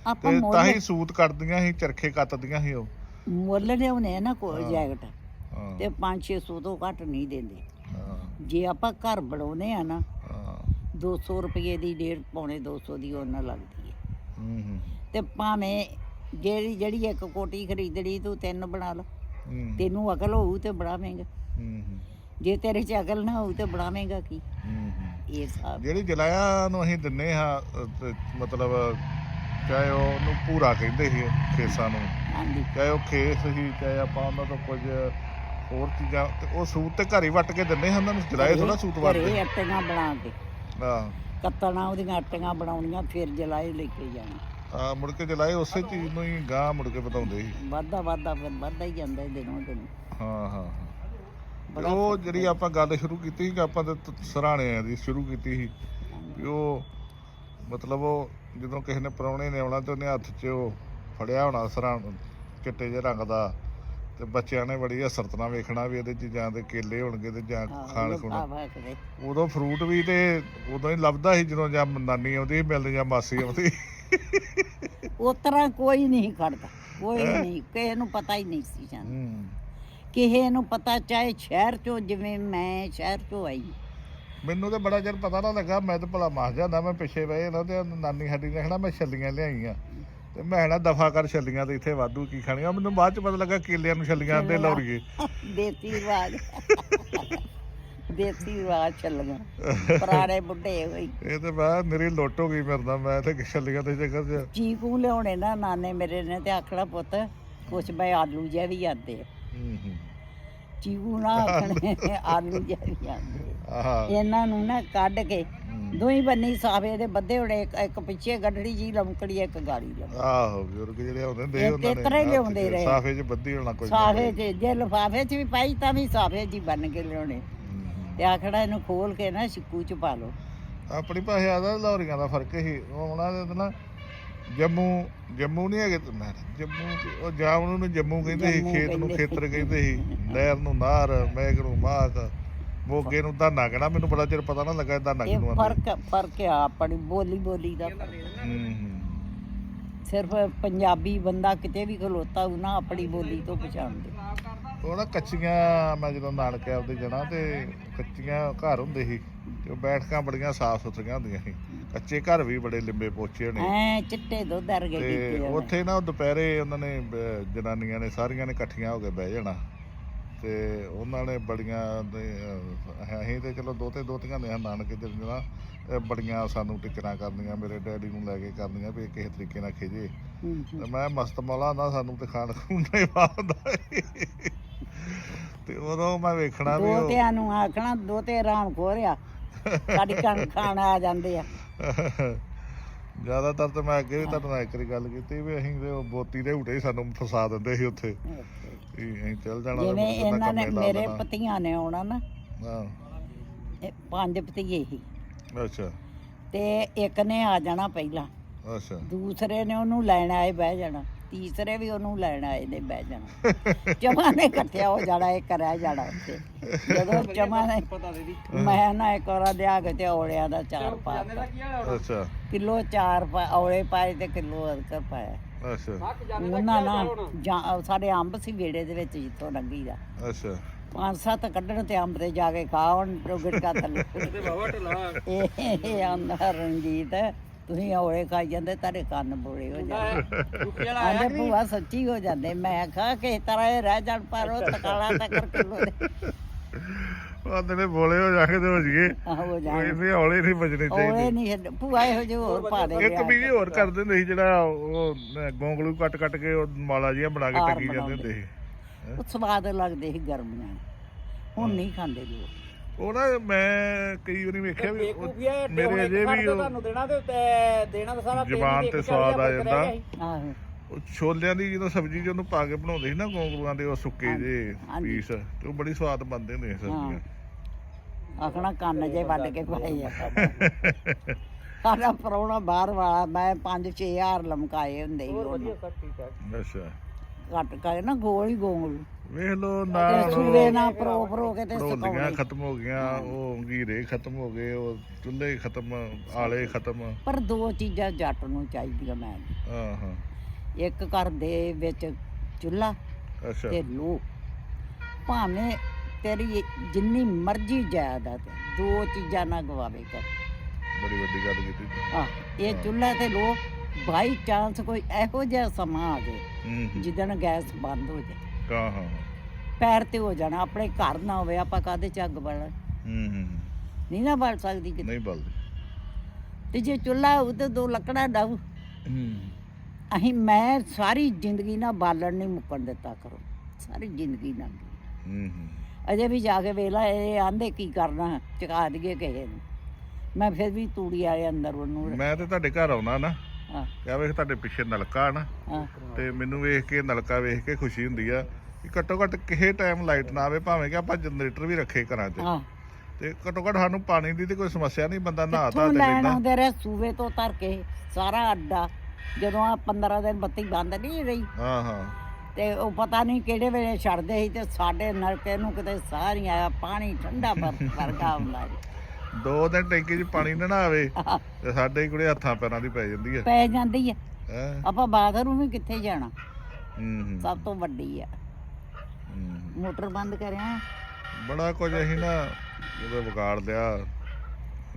ਆਪਾਂ ਤੇ ਤਾਂ ਮੁੱਲ ਹੀ ਸੂਤ ਕੱਟਦੀਆਂ ਸੀ ਚਰਖੇ ਕੱਤਦੀਆਂ ਸੀ ਉਹ। ਮੁੱਲ ਲਿਆਉਣੇ ਆ ਨਾ ਕੋਈ ਜੈਕਟ ਹਾਂ। ਤੇ 5-600 ਤੋਂ ਘੱਟ ਨਹੀਂ ਦਿੰਦੇ। ਹਾਂ, ਜੇ ਆਪਾਂ ਘਰ ਬਣਾਉਨੇ ਆ ਨਾ ਹਾਂ। 200 ਰੁਪਏ ਦੀ ਡੇਢ ਪੌਣੇ 200 ਦੀ ਉਹਨਾਂ ਲੱਗਦੀ ਹੈ ਹੂੰ ਹੂੰ। ਤੇ ਭਾਵੇਂ ਜਿਹੜੀ ਜਿਹੜੀ ਇੱਕ ਕੋਟੀ ਖਰੀਦਣੀ ਤੂੰ ਤਿੰਨ ਬਣਾ ਲਾ। ਹੂੰ। ਤੈਨੂੰ ਅਕਲ ਹੋਊ ਤੇ ਬਣਾਵੇਂਗਾ ਹੂੰ ਹੂੰ, ਜੇ ਤੇਰੇ 'ਚ ਅਕਲ ਨਾ ਹੋਊ ਤੇ ਬਣਾਵੇਂਗਾ ਕੀ? ਹੂੰ ਹੂੰ ਇਹ ਹਿਸਾਬ ਜਿਹੜੀ ਜਲਾਇਆ ਨੂੰ ਅਸੀਂ ਦਿੰਨੇ ਹਾਂ ਤੇ ਮਤਲਬ ਚਾਹੇ ਉਹ ਉਹਨੂੰ ਪੂਰਾ ਕਹਿੰਦੇ ਸੀ ਖੇਸਾਂ ਨੂੰ। ਹਾਂਜੀ। ਚਾਹੇ ਉਹ ਖੇਸ ਸੀ ਚਾਹੇ ਆਪਾਂ ਉਹਨਾਂ ਤੋਂ ਕੁਝ ਹੋਰ ਚੀਜ਼ਾਂ ਤੇ ਉਹ ਸੂਤ ਤੇ ਘਰ ਹੀ ਵੱਟ ਕੇ ਦਿੰਨੇ ਹਾਂ ਉਹਨਾਂ ਨੂੰ ਜਲਾਏ ਥੋੜਾ ਸੂਤ ਵੱਟਦੇ ਘਰੇ ਅੱਟੀਆਂ ਬਣਾ ਕੇ। ਹਾਂ। ਕੱਤਣਾ ਉਹਦੀਆਂ ਅੱਟੀਆਂ ਬਣਾਉਣੀਆਂ ਫਿਰ ਜਲਾਏ ਲੈ ਕੇ ਜਾਣਾ। ਆ ਮੁੜ ਕੇ ਜਲਾਏ ਉਸੇ ਚੀਜ਼ ਨੂੰ ਹੀ ਗਾਂ ਮੁੜ ਕੇ ਬਤਾਉਂਦੇ ਸੀ। ਵਾਧਾ ਵਾਧਾ ਫਿਰ ਵੱਧਦਾ ਹੀ ਜਾਂਦਾ ਦਿਨੋਂ ਦਿਨ ਹਾਂ ਹਾਂ ਹਾਂ। ਤੇ ਉਹ ਜਿਹੜੀ ਆਪਾਂ ਗੱਲ ਸ਼ੁਰੂ ਕੀਤੀ ਸੀ ਕਿ ਆਪਾਂ ਤੇ ਸਰਾਣਿਆਂ ਦੀ ਸ਼ੁਰੂ ਕੀਤੀ ਸੀ ਵੀ ਉਹ ਮਤਲਬ ਉਹ ਜਦੋਂ ਕਿਸੇ ਨੇ ਪ੍ਰਾਹੁਣੇ ਨੇ ਆਉਣਾ ਤੇ ਉਹਨੇ ਹੱਥ 'ਚ ਉਹ ਫੜਿਆ ਹੋਣਾ ਸਰਾਣ ਚਿੱਟੇ ਜਿਹੇ ਰੰਗ ਦਾ ਤੇ ਬੱਚਿਆਂ ਨੇ ਬੜੀ ਹਸਰਤ ਨਾਲ ਵੇਖਣਾ ਵੀ ਇਹਦੇ 'ਚ ਜਾਂ ਤੇ ਕੇਲੇ ਹੋਣਗੇ ਤੇ ਜਾਂ ਖਾਣ ਖੁਣ। ਉਦੋਂ ਫਰੂਟ ਵੀ ਤੇ ਉਦੋਂ ਹੀ ਲੱਭਦਾ ਸੀ ਜਦੋਂ ਜਾਂ ਨਾਨੀ ਆਉਂਦੀ ਮਿਲਦੇ ਜਾਂ ਮਾਸੀ ਆਉਂਦੀ। ਉਸ ਤਰ੍ਹਾਂ ਕੋਈ ਨਹੀਂ ਖੜਦਾ ਕੋਈ ਨਹੀਂ ਕਿਸੇ ਨੂੰ ਪਤਾ ਹੀ ਨਹੀਂ ਸੀ ਜਾਂਦਾ। ਹੂੰ। ਕਿਸੇ ਨੂੰ ਪਤਾ ਚਾਹੇ ਸ਼ਹਿਰ ਚੋਂ ਜਿਵੇਂ ਮੈਂ ਸ਼ਹਿਰ ਚੋਂ ਆਈ। ਮੈਨੂੰ ਤੇ ਬੜਾ ਚਿਰ ਪਤਾ ਨਾ ਲੱਗਾ ਮੈਂ ਤਾਂ ਭਲਾ ਮਾਸ ਜਾਂਦਾ ਮੈਂ ਪਿੱਛੇ ਬਹਿ ਜਾਂਦਾ ਤੇ ਨਾਨੀ ਸਾਡੀ ਨੇ ਕਹਿਣਾ ਮੈਂ ਛੱਲੀਆਂ ਲਿਆਈਆਂ। ਤੇ ਮੈਂ ਨਾ ਦਫਾ ਕਰ ਛੱਲੀਆਂ ਤੇ ਇੱਥੇ ਵਾਧੂ ਕੀ ਖਾਣੀਆਂ। ਮੈਨੂੰ ਬਾਅਦ ਚ ਪਤਾ ਲੱਗਾ ਕੇਲਿਆਂ ਨੂੰ ਛੱਲੀਆਂ ਦੇ ਲੌੜੀਏ ਦੇਸੀ ਰਿਵਾਜ ਦੇਸੀ ਰਿਵਾਜ ਚੱਲ ਗਿਆ ਪੁਰਾਣੇ ਬੁੱਢੇ ਹੋਈ ਇਹ ਤੇ ਮੈਂ ਮੇਰੀ ਲੁੱਟ ਹੋ ਗਈ ਮੇਰੇ ਨਾਲ ਮੈਂ ਤੇ ਛੱਲੀਆਂ ਦੇ ਚੱਕਰ ਚ ਚੀਕੂ ਲਿਆਉਣੇ ਨਾ ਨਾਨੇ ਮੇਰੇ ਨੇ ਤੇ ਆਖਣਾ ਪੁੱਤ ਕੁਛ ਬਈ ਆਲੂ ਜਿਹਾ ਵੀ ਆਂਦੇ। ਚੀਕੂ ਨਾ ਆਖਣੇ ਆਲੂ ਜਾਈ ਜਾਂਦੇ ਆਹ ਇਹਨਾਂ ਨੂੰ ਨਾ ਕੱਢ ਕੇ ਦੋਈ ਬੰਨੀ ਸਾਫੇ ਦੇ ਬੱਦੇ ਹੋੜੇ ਇੱਕ- ਇੱਕ ਪਿੱਛੇ ਗੱਡੜੀ ਜੀ ਲਮਕੜੀ ਇੱਕ ਗਾੜੀ ਲਮਕੜੀ। ਆਹੋ ਬਜ਼ੁਰਗ ਜਿਹੜੇ ਹੁੰਦੇ ਹੁੰਦੇ ਇਹ ਉਹਨਾਂ ਨੇ ਤੇ ਤਰ੍ਹਾਂ ਹੀ ਲਿਆਉਂਦੇ ਰਹੇ। ਸਾਫੇ 'ਚ ਬੱਦੀ ਹੋਣਾ ਕੋਈ ਸਾਫੇ 'ਚ ਜੇ ਲਫਾਫੇ 'ਚ ਵੀ ਪਾਈ ਤਾਂ ਵੀ ਸਾਫੇ 'ਚ ਹੀ ਬੰਨ ਕੇ ਲਿਆਉਣੇ। ਤੇ ਆਖੜਾ ਇਹਨੂੰ ਖੋਲ ਕੇ ਨਾ ਸਿੱਕੂ 'ਚ ਪਾ ਲਓ। ਆਪਣੀ ਭਾਸ਼ਾ ਦਾ ਲਾਹੌਰੀਆਂ ਦਾ ਫ਼ਰਕ ਹੀ ਉਹ ਉਹਨਾਂ ਦੇ ਤਾਂ ਨਾ ਜੰਮੂ ਜੰਮੂ ਨਹੀਂ ਹੈਗੇ ਤੇ ਮੈਂ ਜੰਮੂ ਕਿ- ਉਹ ਜਾਮਨੂੰ ਨੂੰ ਜੰਮੂ ਕਹਿੰਦੇ ਸੀ ਜੰਮੂ ਖੇਤ ਨੂੰ ਕਹਿੰਦੇ ਖੇਤਰ ਕਹਿੰਦੇ ਸੀ ਨਹਿਰ ਨੂੰ ਨਾਰ ਮੈਗ ਨੂੰ ਮਾਕ ਮੋਗੇ ਨੂੰ ਦਾਨਾ ਕਹਿਣਾ ਮੈਨੂੰ ਬੜਾ ਚਿਰ ਪਤਾ ਨਾ ਲੱਗਾ ਦਾਨਾ ਇਹ ਆਂਦੇ ਫ਼ਰਕ ਫ਼ਰਕ ਆ ਆਪਣੀ ਬੋਲੀ ਬੋਲੀ ਦਾ। ਫ਼ਰਕ। ਹੂੰ ਹੂੰ। ਸਿਰਫ ਪੰਜਾਬੀ ਬੰਦਾ ਕਿਤੇ ਵੀ ਖਲੋਤਾ ਉਹ ਨਾ ਆਪਣੀ ਬੋਲੀ ਤੋਂ ਪਛਾਣਦੇ ਉਹ ਨਾ ਕੱਚੀਆਂ ਮੈਂ ਜਦੋਂ ਨਾਨਕੇ ਆਪਦੇ ਜਾਣਾ ਤੇ ਕੱਚੀਆਂ ਘਰ ਹੁੰਦੇ ਸੀ ਤੇ ਉਹ ਬੈਠਕਾਂ ਬੜੀਆਂ ਸਾਫ਼ ਸੁਥਰੀਆਂ ਹੁੰਦੀਆਂ ਸੀ। ਕੱਚੇ ਘਰ ਵੀ ਬੜੇ ਲਿੰਬੇ ਪੋਚੇ ਹੋਣੇ ਐ ਚਿੱਟੇ ਦੁੱਧ ਵਰਗੇ ਤੇ ਕੀਤੇ ਉੱਥੇ ਨਾ ਉਹ ਦੁਪਹਿਰੇ ਉਹਨਾਂ ਨੇ ਬ- ਜਨਾਨੀਆਂ ਨੇ ਸਾਰੀਆਂ ਨੇ ਇਕੱਠੀਆਂ ਹੋ ਕੇ ਬਹਿ ਜਾਣਾ। ਤੇ ਉਹਨਾਂ ਨੇ ਬੜੀਆਂ ਅਹ, ਅਸੀਂ ਤੇ ਚਲੋ ਦੋਤੇ ਦੋਤੀਆਂ ਨੇ ਨਾਨਕੇ ਦੇ ਨਾ ਤੇ ਬੜੀਆਂ ਸਾਨੂੰ ਟਿਕਰਾਂ ਕਰਨੀਆਂ ਮੇਰੇ ਡੈਡੀ ਨੂੰ ਲੈ ਕੇ ਕਰਨੀਆਂ ਵੀ ਇਹ ਕਿਸੇ ਤਰੀਕੇ ਨਾਲ ਖਿਜੇ। ਹੂੰ, ਹੂੰ। ਤੇ ਮੈਂ ਮਸਤ ਮੌਲਾ ਨਾ ਸਾਨੂੰ ਤੇ ਖਾਣ ਨਹੀਂ ਪਾਉਂਦਾ ਤੇ ਉਦੋਂ ਮੈਂ ਵੇਖਣਾ ਵੀ ਉਹ ਦੋਤਿਆਂ ਨੂੰ ਆਖਣਾ ਦੋਤੇ ਆਰਾਮ ਖੋਰਿਆ ਸਾਡੀ ਕਣ ਖਾਣ ਆ ਜਾਂਦੇ ਆ। ਜ਼ਿਆਦਾਤਰ ਤਾਂ ਮੈਂ ਅੱਗੇ ਵੀ ਤੁਹਾਡੇ ਨਾਲ ਇੱਕ ਵਾਰੀ ਗੱਲ ਕੀਤੀ ਵੀ ਅਸੀਂ ਤੇ ਉਹ ਬੋਤੀ ਦੇ ਹੂਟੇ ਹੀ ਸਾਨੂੰ ਫਸਾ ਦਿੰਦੇ ਸੀ ਉੱਥੇ। ਵੀ ਅਸੀਂ ਚੱਲ ਜਾਣਾ ਤੇ ਜਿਵੇਂ ਮੁੜ ਕੇ ਤਾਂ ਇਹਨਾਂ ਨੇ ਕੰਮੇ ਲਾ ਮੇਰੇ ਦੇਣਾ। ਪਤੀਆਂ ਨੇ ਆਉਣਾ ਨਾ ਹਾਂ। ਇਹ ਪੰਜ ਪਤੀਏ ਹੀ ਅੱਛਾ। ਤੇ ਇੱਕ ਨੇ ਆ ਜਾਣਾ ਪਹਿਲਾਂ। ਅੱਛਾ। ਦੂਸਰੇ ਨੇ ਉਹਨੂੰ ਲੈਣ ਆਏ ਬਹਿ ਜਾਣਾ। ਤੀਸਰੇ ਵੀ ਉਹਨੂੰ ਲੈਣ ਆਏ ਨੇ ਬਹਿ ਜਾਣਾ। ਚਮਾ ਨੇ ਇਕੱਠਿਆ ਹੋ ਜਾਣਾ ਇੱਕ ਰਹਿ ਜਾਣਾ ਉੱਥੇ। ਜਦੋਂ ਚਮਾ ਨੇ ਮੈਂ ਨਾ ਇੱਕ ਵਾਰ ਲਿਆ ਕੇ ਤੇ ਔਲਿਆਂ ਦਾ ਚਾਰ ਪਾਤਾ ਅੱਛਾ। ਕਿਲੋ ਚਾਰ ਪਾ- ਔਲੇ ਪਾਏ ਤੇ ਕਿਲੋ ਅਦਰਕ ਪਾਇਆ। ਅੱਛਾ। ਉਹਨਾਂ ਨਾ ਜਾਂ- ਸਾਡੇ ਅੰਬ ਸੀ ਵੇੜੇ ਦੇ ਵਿੱਚ ਜਿੱਥੋਂ ਲੰਗੀ ਦਾ ਅੱਛਾ। ਪੰਜ ਸੱਤ ਕੱਢਣ ਤੇ ਅੰਬ ਤੇ ਜਾ ਕੇ ਖਾਉਣ ਗਿੜਕਾ ਥੱਲੇ। ਇਹ ਇਹ ਆਂਦਾ ਰਣਜੀਤ। ਤੁਸੀਂ ਔਲੇ ਖਾਈ ਜਾਂਦੇ ਤੁਹਾਡੇ ਕੰਨ ਬੋਲੇ ਹੋ ਜਾਂਦੇ। ਆਂਦੇ ਭੂਆ ਸੱਚੀ ਹੋ ਜਾਂਦੇ। ਮੈਂ ਕਿਹਾ ਕਿ ਤਰ੍ਹਾਂ ਇਹ ਰਹਿ ਜਾਣ ਪਰ ਉਹ ਤਕਾਲਾ ਤੱਕ ਕਿਲੋ ਦੇ। ਉਹਦੇ ਨੇ ਬੋਲੇ ਹੋ ਜਾ ਕੇ ਤੇ ਹੋ ਜੀਏ ਆਹ ਹੋ ਕੋਈ ਜਾਣ ਨਹੀਂ ਹੌਲੇ ਨਹੀਂ ਵੱਜਣੇ ਔਲੇ ਚਾਹੀਦੇ ਨਹੀਂ ਛੱਡ- ਭੂਆ ਇਹੋ ਜਿਹੇ ਹੋਰ ਪਾ ਦੇ ਇੱਕ ਵੀ ਹੋਰ ਕਰ ਦਿੰਦੇ ਸੀ ਜਿਹੜਾ ਉਹ ਗੋਂਗਲੂ ਕੱਟ ਕੱਟ ਕੇ ਉਹ ਮਾਲਾ ਜੀਆਂ ਬਣਾ ਕੇ ਟੰਗੀ ਜਾਂਦੇ। ਹੁੰਦੇ ਸੀ। ਉਹ ਸਵਾਦ ਲੱਗਦੇ ਸੀ ਗਰਮੀਆਂ ਨੂੰ। ਹੁਣ ਨਹੀਂ ਖਾਂਦੇ ਲੋਕ। ਉਹ ਨਾ ਮੈਂ ਕਈ ਵਾਰੀ ਵੇਖਿਆ ਵੀ ਉਹ- ਮੇਰੇ ਅਜੇ ਵੀ ਉਹ ਦੇਣਾ ਤੇ ਦੇਣਾ ਤਾਂ ਸਾਰਾ ਜ਼ਬਾਨ ਤੇ ਸਵਾਦ ਆ ਜਾਂਦਾ। ਆਹੋ ਉਹ ਛੋਲਿਆਂ ਦੀ ਜਦੋਂ ਸਬਜ਼ੀ ਚ ਉਹਨੂੰ ਪਾ ਕੇ ਬਣਾਉਂਦੇ ਸੀ ਨਾ ਗੋਂਗਲੂਆਂ ਦੇ ਉਹ ਸੁੱਕੇ ਜੇ ਹਾਂਜੀ। ਪੀਸ ਤੇ ਉਹ ਬੜੀ ਸਵਾਦ ਬਣਦੇ ਹੁੰਦੇ ਸੀ ਸਬਜ਼ੀਆਂ। ਆਖਣਾ ਕੰਨ ਜੇ ਵੱਢ ਕੇ ਪਾਏ ਆ। ਸਾਡਾ ਪਰੌਣਾ ਬਾਹਰ ਵਾਲਾ ਮੈਂ 5-6000 ਲਮਕਾਏ ਹੁੰਦੇ ਸੀ ਉਹਨੂੰ। ਅੱਛਾ। ਕੱਟ ਕੇ ਨਾ ਗੋਲ ਹੀ ਗੋਲ। ਵੇਖ ਲੋ ਨਾ ਤੇ ਸੂਵੇ ਨਾ ਪਰੋ ਪਰੋ ਕੇ ਤੇ ਸੁਕਾਉਣੇ। ਖਤਮ ਹੋ ਗਈਆਂ ਉਹ ਘੀਰੇ ਖਤਮ ਹੋ ਗਏ ਉਹ ਚੁੱਲ੍ਹੇ ਖਤਮ ਆਲੇ ਖਤਮ। ਪਰ ਦੋ ਚੀਜ਼ਾਂ ਜੱਟ ਨੂੰ ਚਾਹੀਦੀਆਂ ਮੈਂ। ਹਾਂ ਹਾਂ। ਇੱਕ ਘਰ ਦੇ ਵਿੱਚ ਚੁੱਲ੍ਹਾ ਅੱਛਾ। ਤੇ ਲੋ। ਭਾਵੇਂ ਤੇਰੀ ਜਿੰਨੀ ਮਰਜ਼ੀ ਜਾਇਦਾਦ ਹੈ, ਦੋ ਚੀਜ਼ਾਂ ਨਾ ਗਵਾਵੇ ਕਰ। ਬੜੀ ਵੱਡੀ ਗੱਲ ਕੀਤੀ ਆ ਇਹ ਚੁੱਲ੍ਹਾ ਤੇ ਲੋ ਬਾਈ ਚਾਂਸ ਕੋਈ ਇਹੋ ਜਿਹਾ ਸਮਾਂ ਆ ਜਾਏ ਹੂੰ ਹੂੰ। ਜਿੱਦਣ ਗੈਸ ਬੰਦ ਹੋ ਜਾਏ। ਹਾਂ ਹਾਂ ਪੈਰ ਤੇ ਹੋ ਜਾਣਾ ਆਪਣੇ ਘਰ ਨਾ ਹੋਵੇ ਆਪਾਂ ਕਾਦੇ ਚ ਅੱਗ ਬਾਲਣ? ਹੂੰ ਹੂੰ ਨਹੀਂ ਨਾ ਬਾਲ ਸਕਦੀ ਕਿਤੇ। ਨਹੀਂ ਬਲਦੀ। ਤੇ ਜੇ ਚੁੱਲ੍ਹਾ ਉਹ ਤੇ ਦੋ ਲੱਕੜਾਂ ਡਾਊ ਹੂੰ ਅਸੀਂ ਮੈਂ ਸਾਰੀ ਜ਼ਿੰਦਗੀ ਨਾ ਬਾਲਣ ਨਹੀਂ ਮੁੱਕਣ ਦਿੱਤਾ ਕਰੋ। ਸਾਰੀ ਜ਼ਿੰਦਗੀ ਨਾਲ ਹੂੰ ਹੂੰ। ਅਜੇ ਵੀ ਜਾ ਕੇ ਵੇਲਾ ਇਹ ਆਂਦੇ ਕੀ ਕਰਨਾ ਚਕਾ ਦਈਏ ਕਿਸੇ ਨੂੰ। ਮੈਂ ਫਿਰ ਵੀ ਤੂੜੀ ਵਾਲੇ ਅੰਦਰ ਉਹਨੂੰ ਮੈਂ ਤੇ ਤੁਹਾਡੇ ਘਰ ਆਉਣਾ ਨਾ। ਹਾਂ। ਕਿਹਾ ਵੇਖ ਤੁਹਾਡੇ ਪਿੱਛੇ ਨਲਕਾ ਨਾ ਹਾਂ। ਤੇ ਮੈਨੂੰ ਵੇਖ ਕੇ ਨਲਕਾ ਵੇਖ ਕੇ ਖੁਸ਼ੀ ਹੁੰਦੀ ਆ ਕਿ ਘੱਟੋ ਘੱਟ ਕਿਸੇ ਟਾਈਮ ਲਾਈਟ ਨਾ ਆਵੇ ਭਾਵੇਂ ਕਿ ਆਪਾਂ ਜਨਰੇਟਰ ਵੀ ਰੱਖੇ ਘਰਾਂ 'ਚ। ਹਾਂ। ਤੇ ਘੱਟੋ ਘੱਟ ਸਾਨੂੰ ਪਾਣੀ ਦੀ ਤੇ ਕੋਈ ਸਮੱਸਿਆ ਨਹੀਂ ਬੰਦਾ ਨਹਾਤਾ ਤੇ ਲੈਣ ਲੈਂਦਾ ਆਉਂਦੇ ਰਹੇ? ਸੂਵੇ ਤੋਂ ਧਰ ਕੇ ਸਾਰਾ ਅੱਡਾ ਜਦੋਂ ਆ 15 ਦਿਨ ਬੱਤੀ ਬੰਦ ਨਹੀਂ ਰਹੀ। ਹਾਂ ਹਾਂ। ਤੇ ਉਹ ਪਤਾ ਨਹੀਂ ਕਿਹੜੇ ਵੇਲੇ ਛੱਡਦੇ ਸੀ ਤੇ ਸਾਡੇ ਨਲਕੇ ਨੂੰ ਕਿਤੇ ਸਾਹ ਨਹੀਂ ਆਇਆ ਪਾਣੀ ਠੰਡਾ ਬਰਫ ਵਰਗਾ ਆਉਂਦਾ ਸੀ। ਦੋ ਦਿਨ ਟੈਂਕੀ 'ਚ ਪਾਣੀ ਨਾ ਨਾ ਆਵੇ ਤੇ ਸਾਡੇ ਕੋਲੇ ਹੱਥਾਂ ਪੈਰਾਂ ਦੀ ਪੈ ਜਾਂਦੀ ਹੈ। ਪੈ ਜਾਂਦੀ ਹੈ। ਹੈਂ? ਆਪਾਂ ਬਾਥਰੂਮ ਵੀ ਕਿੱਥੇ ਜਾਣਾ? ਹੂੰ ਹੂੰ, ਸਭ ਤੋਂ ਵੱਡੀ ਆ। ਹੂੰ। ਮੋਟਰ ਬੰਦ ਕਰਿਆ। ਬੜਾ ਕੁਝ ਅਸੀਂ ਨਾ ਜਦੋਂ ਵਿਗਾੜ ਲਿਆ।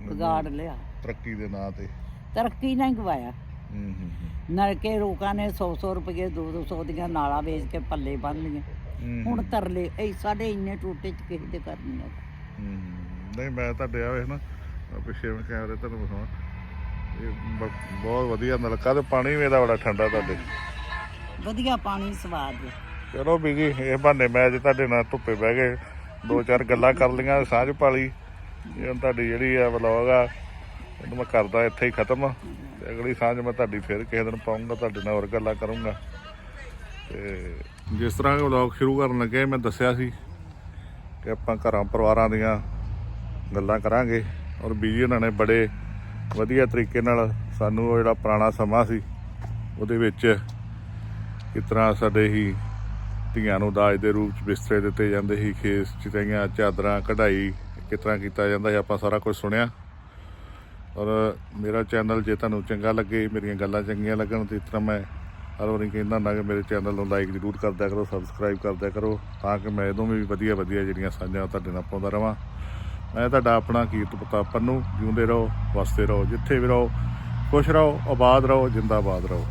ਵਿਗਾੜ ਲਿਆ। ਤਰੱਕੀ ਦੇ ਨਾਂ ਤੇ। ਤਰੱਕੀ ਨਹੀਂ ਗਵਾਇਆ ਹੂੰ ਹੂੰ ਨਲਕੇ ਲੋਕਾਂ ਨੇ 100-100 ਰੁਪਏ 200 ਦੀਆਂ ਨਾਲਾਂ ਵੇਚ ਕੇ ਪੱਲੇ ਬੰਨ ਲਈਆਂ। ਹੂੰ ਹੁਣ ਤਰਲੇ ਇਹ ਸਾਡੇ ਇੰਨੇ ਟੂਟੇ ਚ ਕਿਸੇ ਦੇ ਕਰਨੀ ਆ ਹੂੰ। ਨਹੀਂ ਮੈਂ ਤੁਹਾਡੇ ਆ ਵੇਖ ਨਾ ਪਿੱਛੇ ਮੈਂ ਕੈਮਰੇ ਤੁਹਾਨੂੰ ਵਿਖਾਵਾਂ। ਇਹ ਬਹੁਤ ਵਧੀਆ ਨਲਕਾ ਤੇ ਪਾਣੀ ਵੀ ਇਹਦਾ ਬੜਾ ਠੰਡਾ ਤੁਹਾਡੇ। ਵਧੀਆ ਪਾਣੀ ਸਵਾਦ ਚਲੋ ਵੀ ਜੀ ਇਹ ਬਹਾਨੇ ਮੈਂ ਅੱਜ ਤੁਹਾਡੇ ਨਾਲ ਧੁੱਪੇ ਬਹਿ ਕੇ ਦੋ ਚਾਰ ਗੱਲਾਂ ਕਰ ਲਈਆਂ ਸਾਂਝ ਪਾਲੀ ਇਹ ਤੁਹਾਡੀ ਜਿਹੜੀ ਆ ਵਲੌਗ ਆ ਇਹਨੂੰ ਮੈਂ ਕਰਦਾ ਇੱਥੇ ਹੀ ਖਤਮ। ਤੇ ਅਗਲੀ ਸਾਂਝ ਮੈਂ ਤੁਹਾਡੀ ਫਿਰ ਕਿਸੇ ਦਿਨ ਪਾਉਂਗਾ ਤੁਹਾਡੇ ਨਾਲ ਹੋਰ ਗੱਲਾਂ ਕਰੂੰਗਾ। ਤੇ ਜਿਸ ਤਰ੍ਹਾਂ ਵਲੌਗ ਸ਼ੁਰੂ ਕਰਨ ਲੱਗੇ ਮੈਂ ਦੱਸਿਆ ਸੀ ਕਿ ਆਪਾਂ ਘਰਾਂ ਪਰਿਵਾਰਾਂ ਦੀਆਂ ਗੱਲਾਂ ਕਰਾਂਗੇ ਔਰ ਬੀਜੀ ਉਹਨਾਂ ਨੇ ਬੜੇ ਵਧੀਆ ਤਰੀਕੇ ਨਾਲ ਸਾਨੂੰ ਉਹ ਜਿਹੜਾ ਪੁਰਾਣਾ ਸਮਾਂ ਸੀ, ਉਹਦੇ ਵਿੱਚ ਕਿਸ ਤਰ੍ਹਾਂ ਸਾਡੇ ਹੀ ਧੀਆਂ ਨੂੰ ਦਾਜ ਦੇ ਰੂਪ ਚ ਬਿਸਤਰੇ ਦਿੱਤੇ ਜਾਂਦੇ ਸੀ ਖੇਸ ਚਿਤਾਈਆਂ, ਚਾਦਰਾਂ, ਕਢਾਈ, ਕਿਸ ਤਰ੍ਹਾਂ ਕੀਤਾ ਜਾਂਦਾ ਸੀ, ਆਪਾਂ ਸਾਰਾ ਕੁਝ ਸੁਣਿਆ। ਔਰ ਮੇਰਾ ਚੈਨਲ ਜੇ ਤੁਹਾਨੂੰ ਚੰਗਾ ਲੱਗੇ, ਮੇਰੀਆਂ ਗੱਲਾਂ ਚੰਗੀਆਂ ਲੱਗਣ ਤੇ ਇਸ ਤਰ੍ਹਾਂ ਮੈਂ ਹਰ ਵਾਰੀ ਕਹਿੰਦਾ ਹੁੰਦਾ ਕਿ ਮੇਰੇ ਚੈਨਲ ਨੂੰ ਲਾਈਕ ਜ਼ਰੂਰ ਕਰਦਿਆ ਕਰੋ ਸਬਸਕ੍ਰਾਈਬ ਕਰਦਿਆ ਕਰੋ, ਤਾਂ ਕਿ ਮੈਂ ਇਦੋਂ ਵੀ ਵਧੀਆ ਵਧੀਆ ਜਿਹੜੀਆਂ ਸਾਂਝਾਂ ਤੁਹਾਡੇ ਨਾਲ ਪਾਉਂਦਾ ਰਵਾਂ। ਮੈਂ ਤੁਹਾਡਾ ਆਪਣਾ ਕੀਰਤ ਪਤਾ ਪੰਨੂ, ਜਿਉਂਦੇ ਰਹੋ, ਵਸਦੇ ਰਹੋ, ਜਿੱਥੇ ਵੀ ਰਹੋ, ਖੁਸ਼ ਰਹੋ, ਆਬਾਦ ਰਹੋ, ਜਿੰਦਾਬਾਦ ਰਹੋ।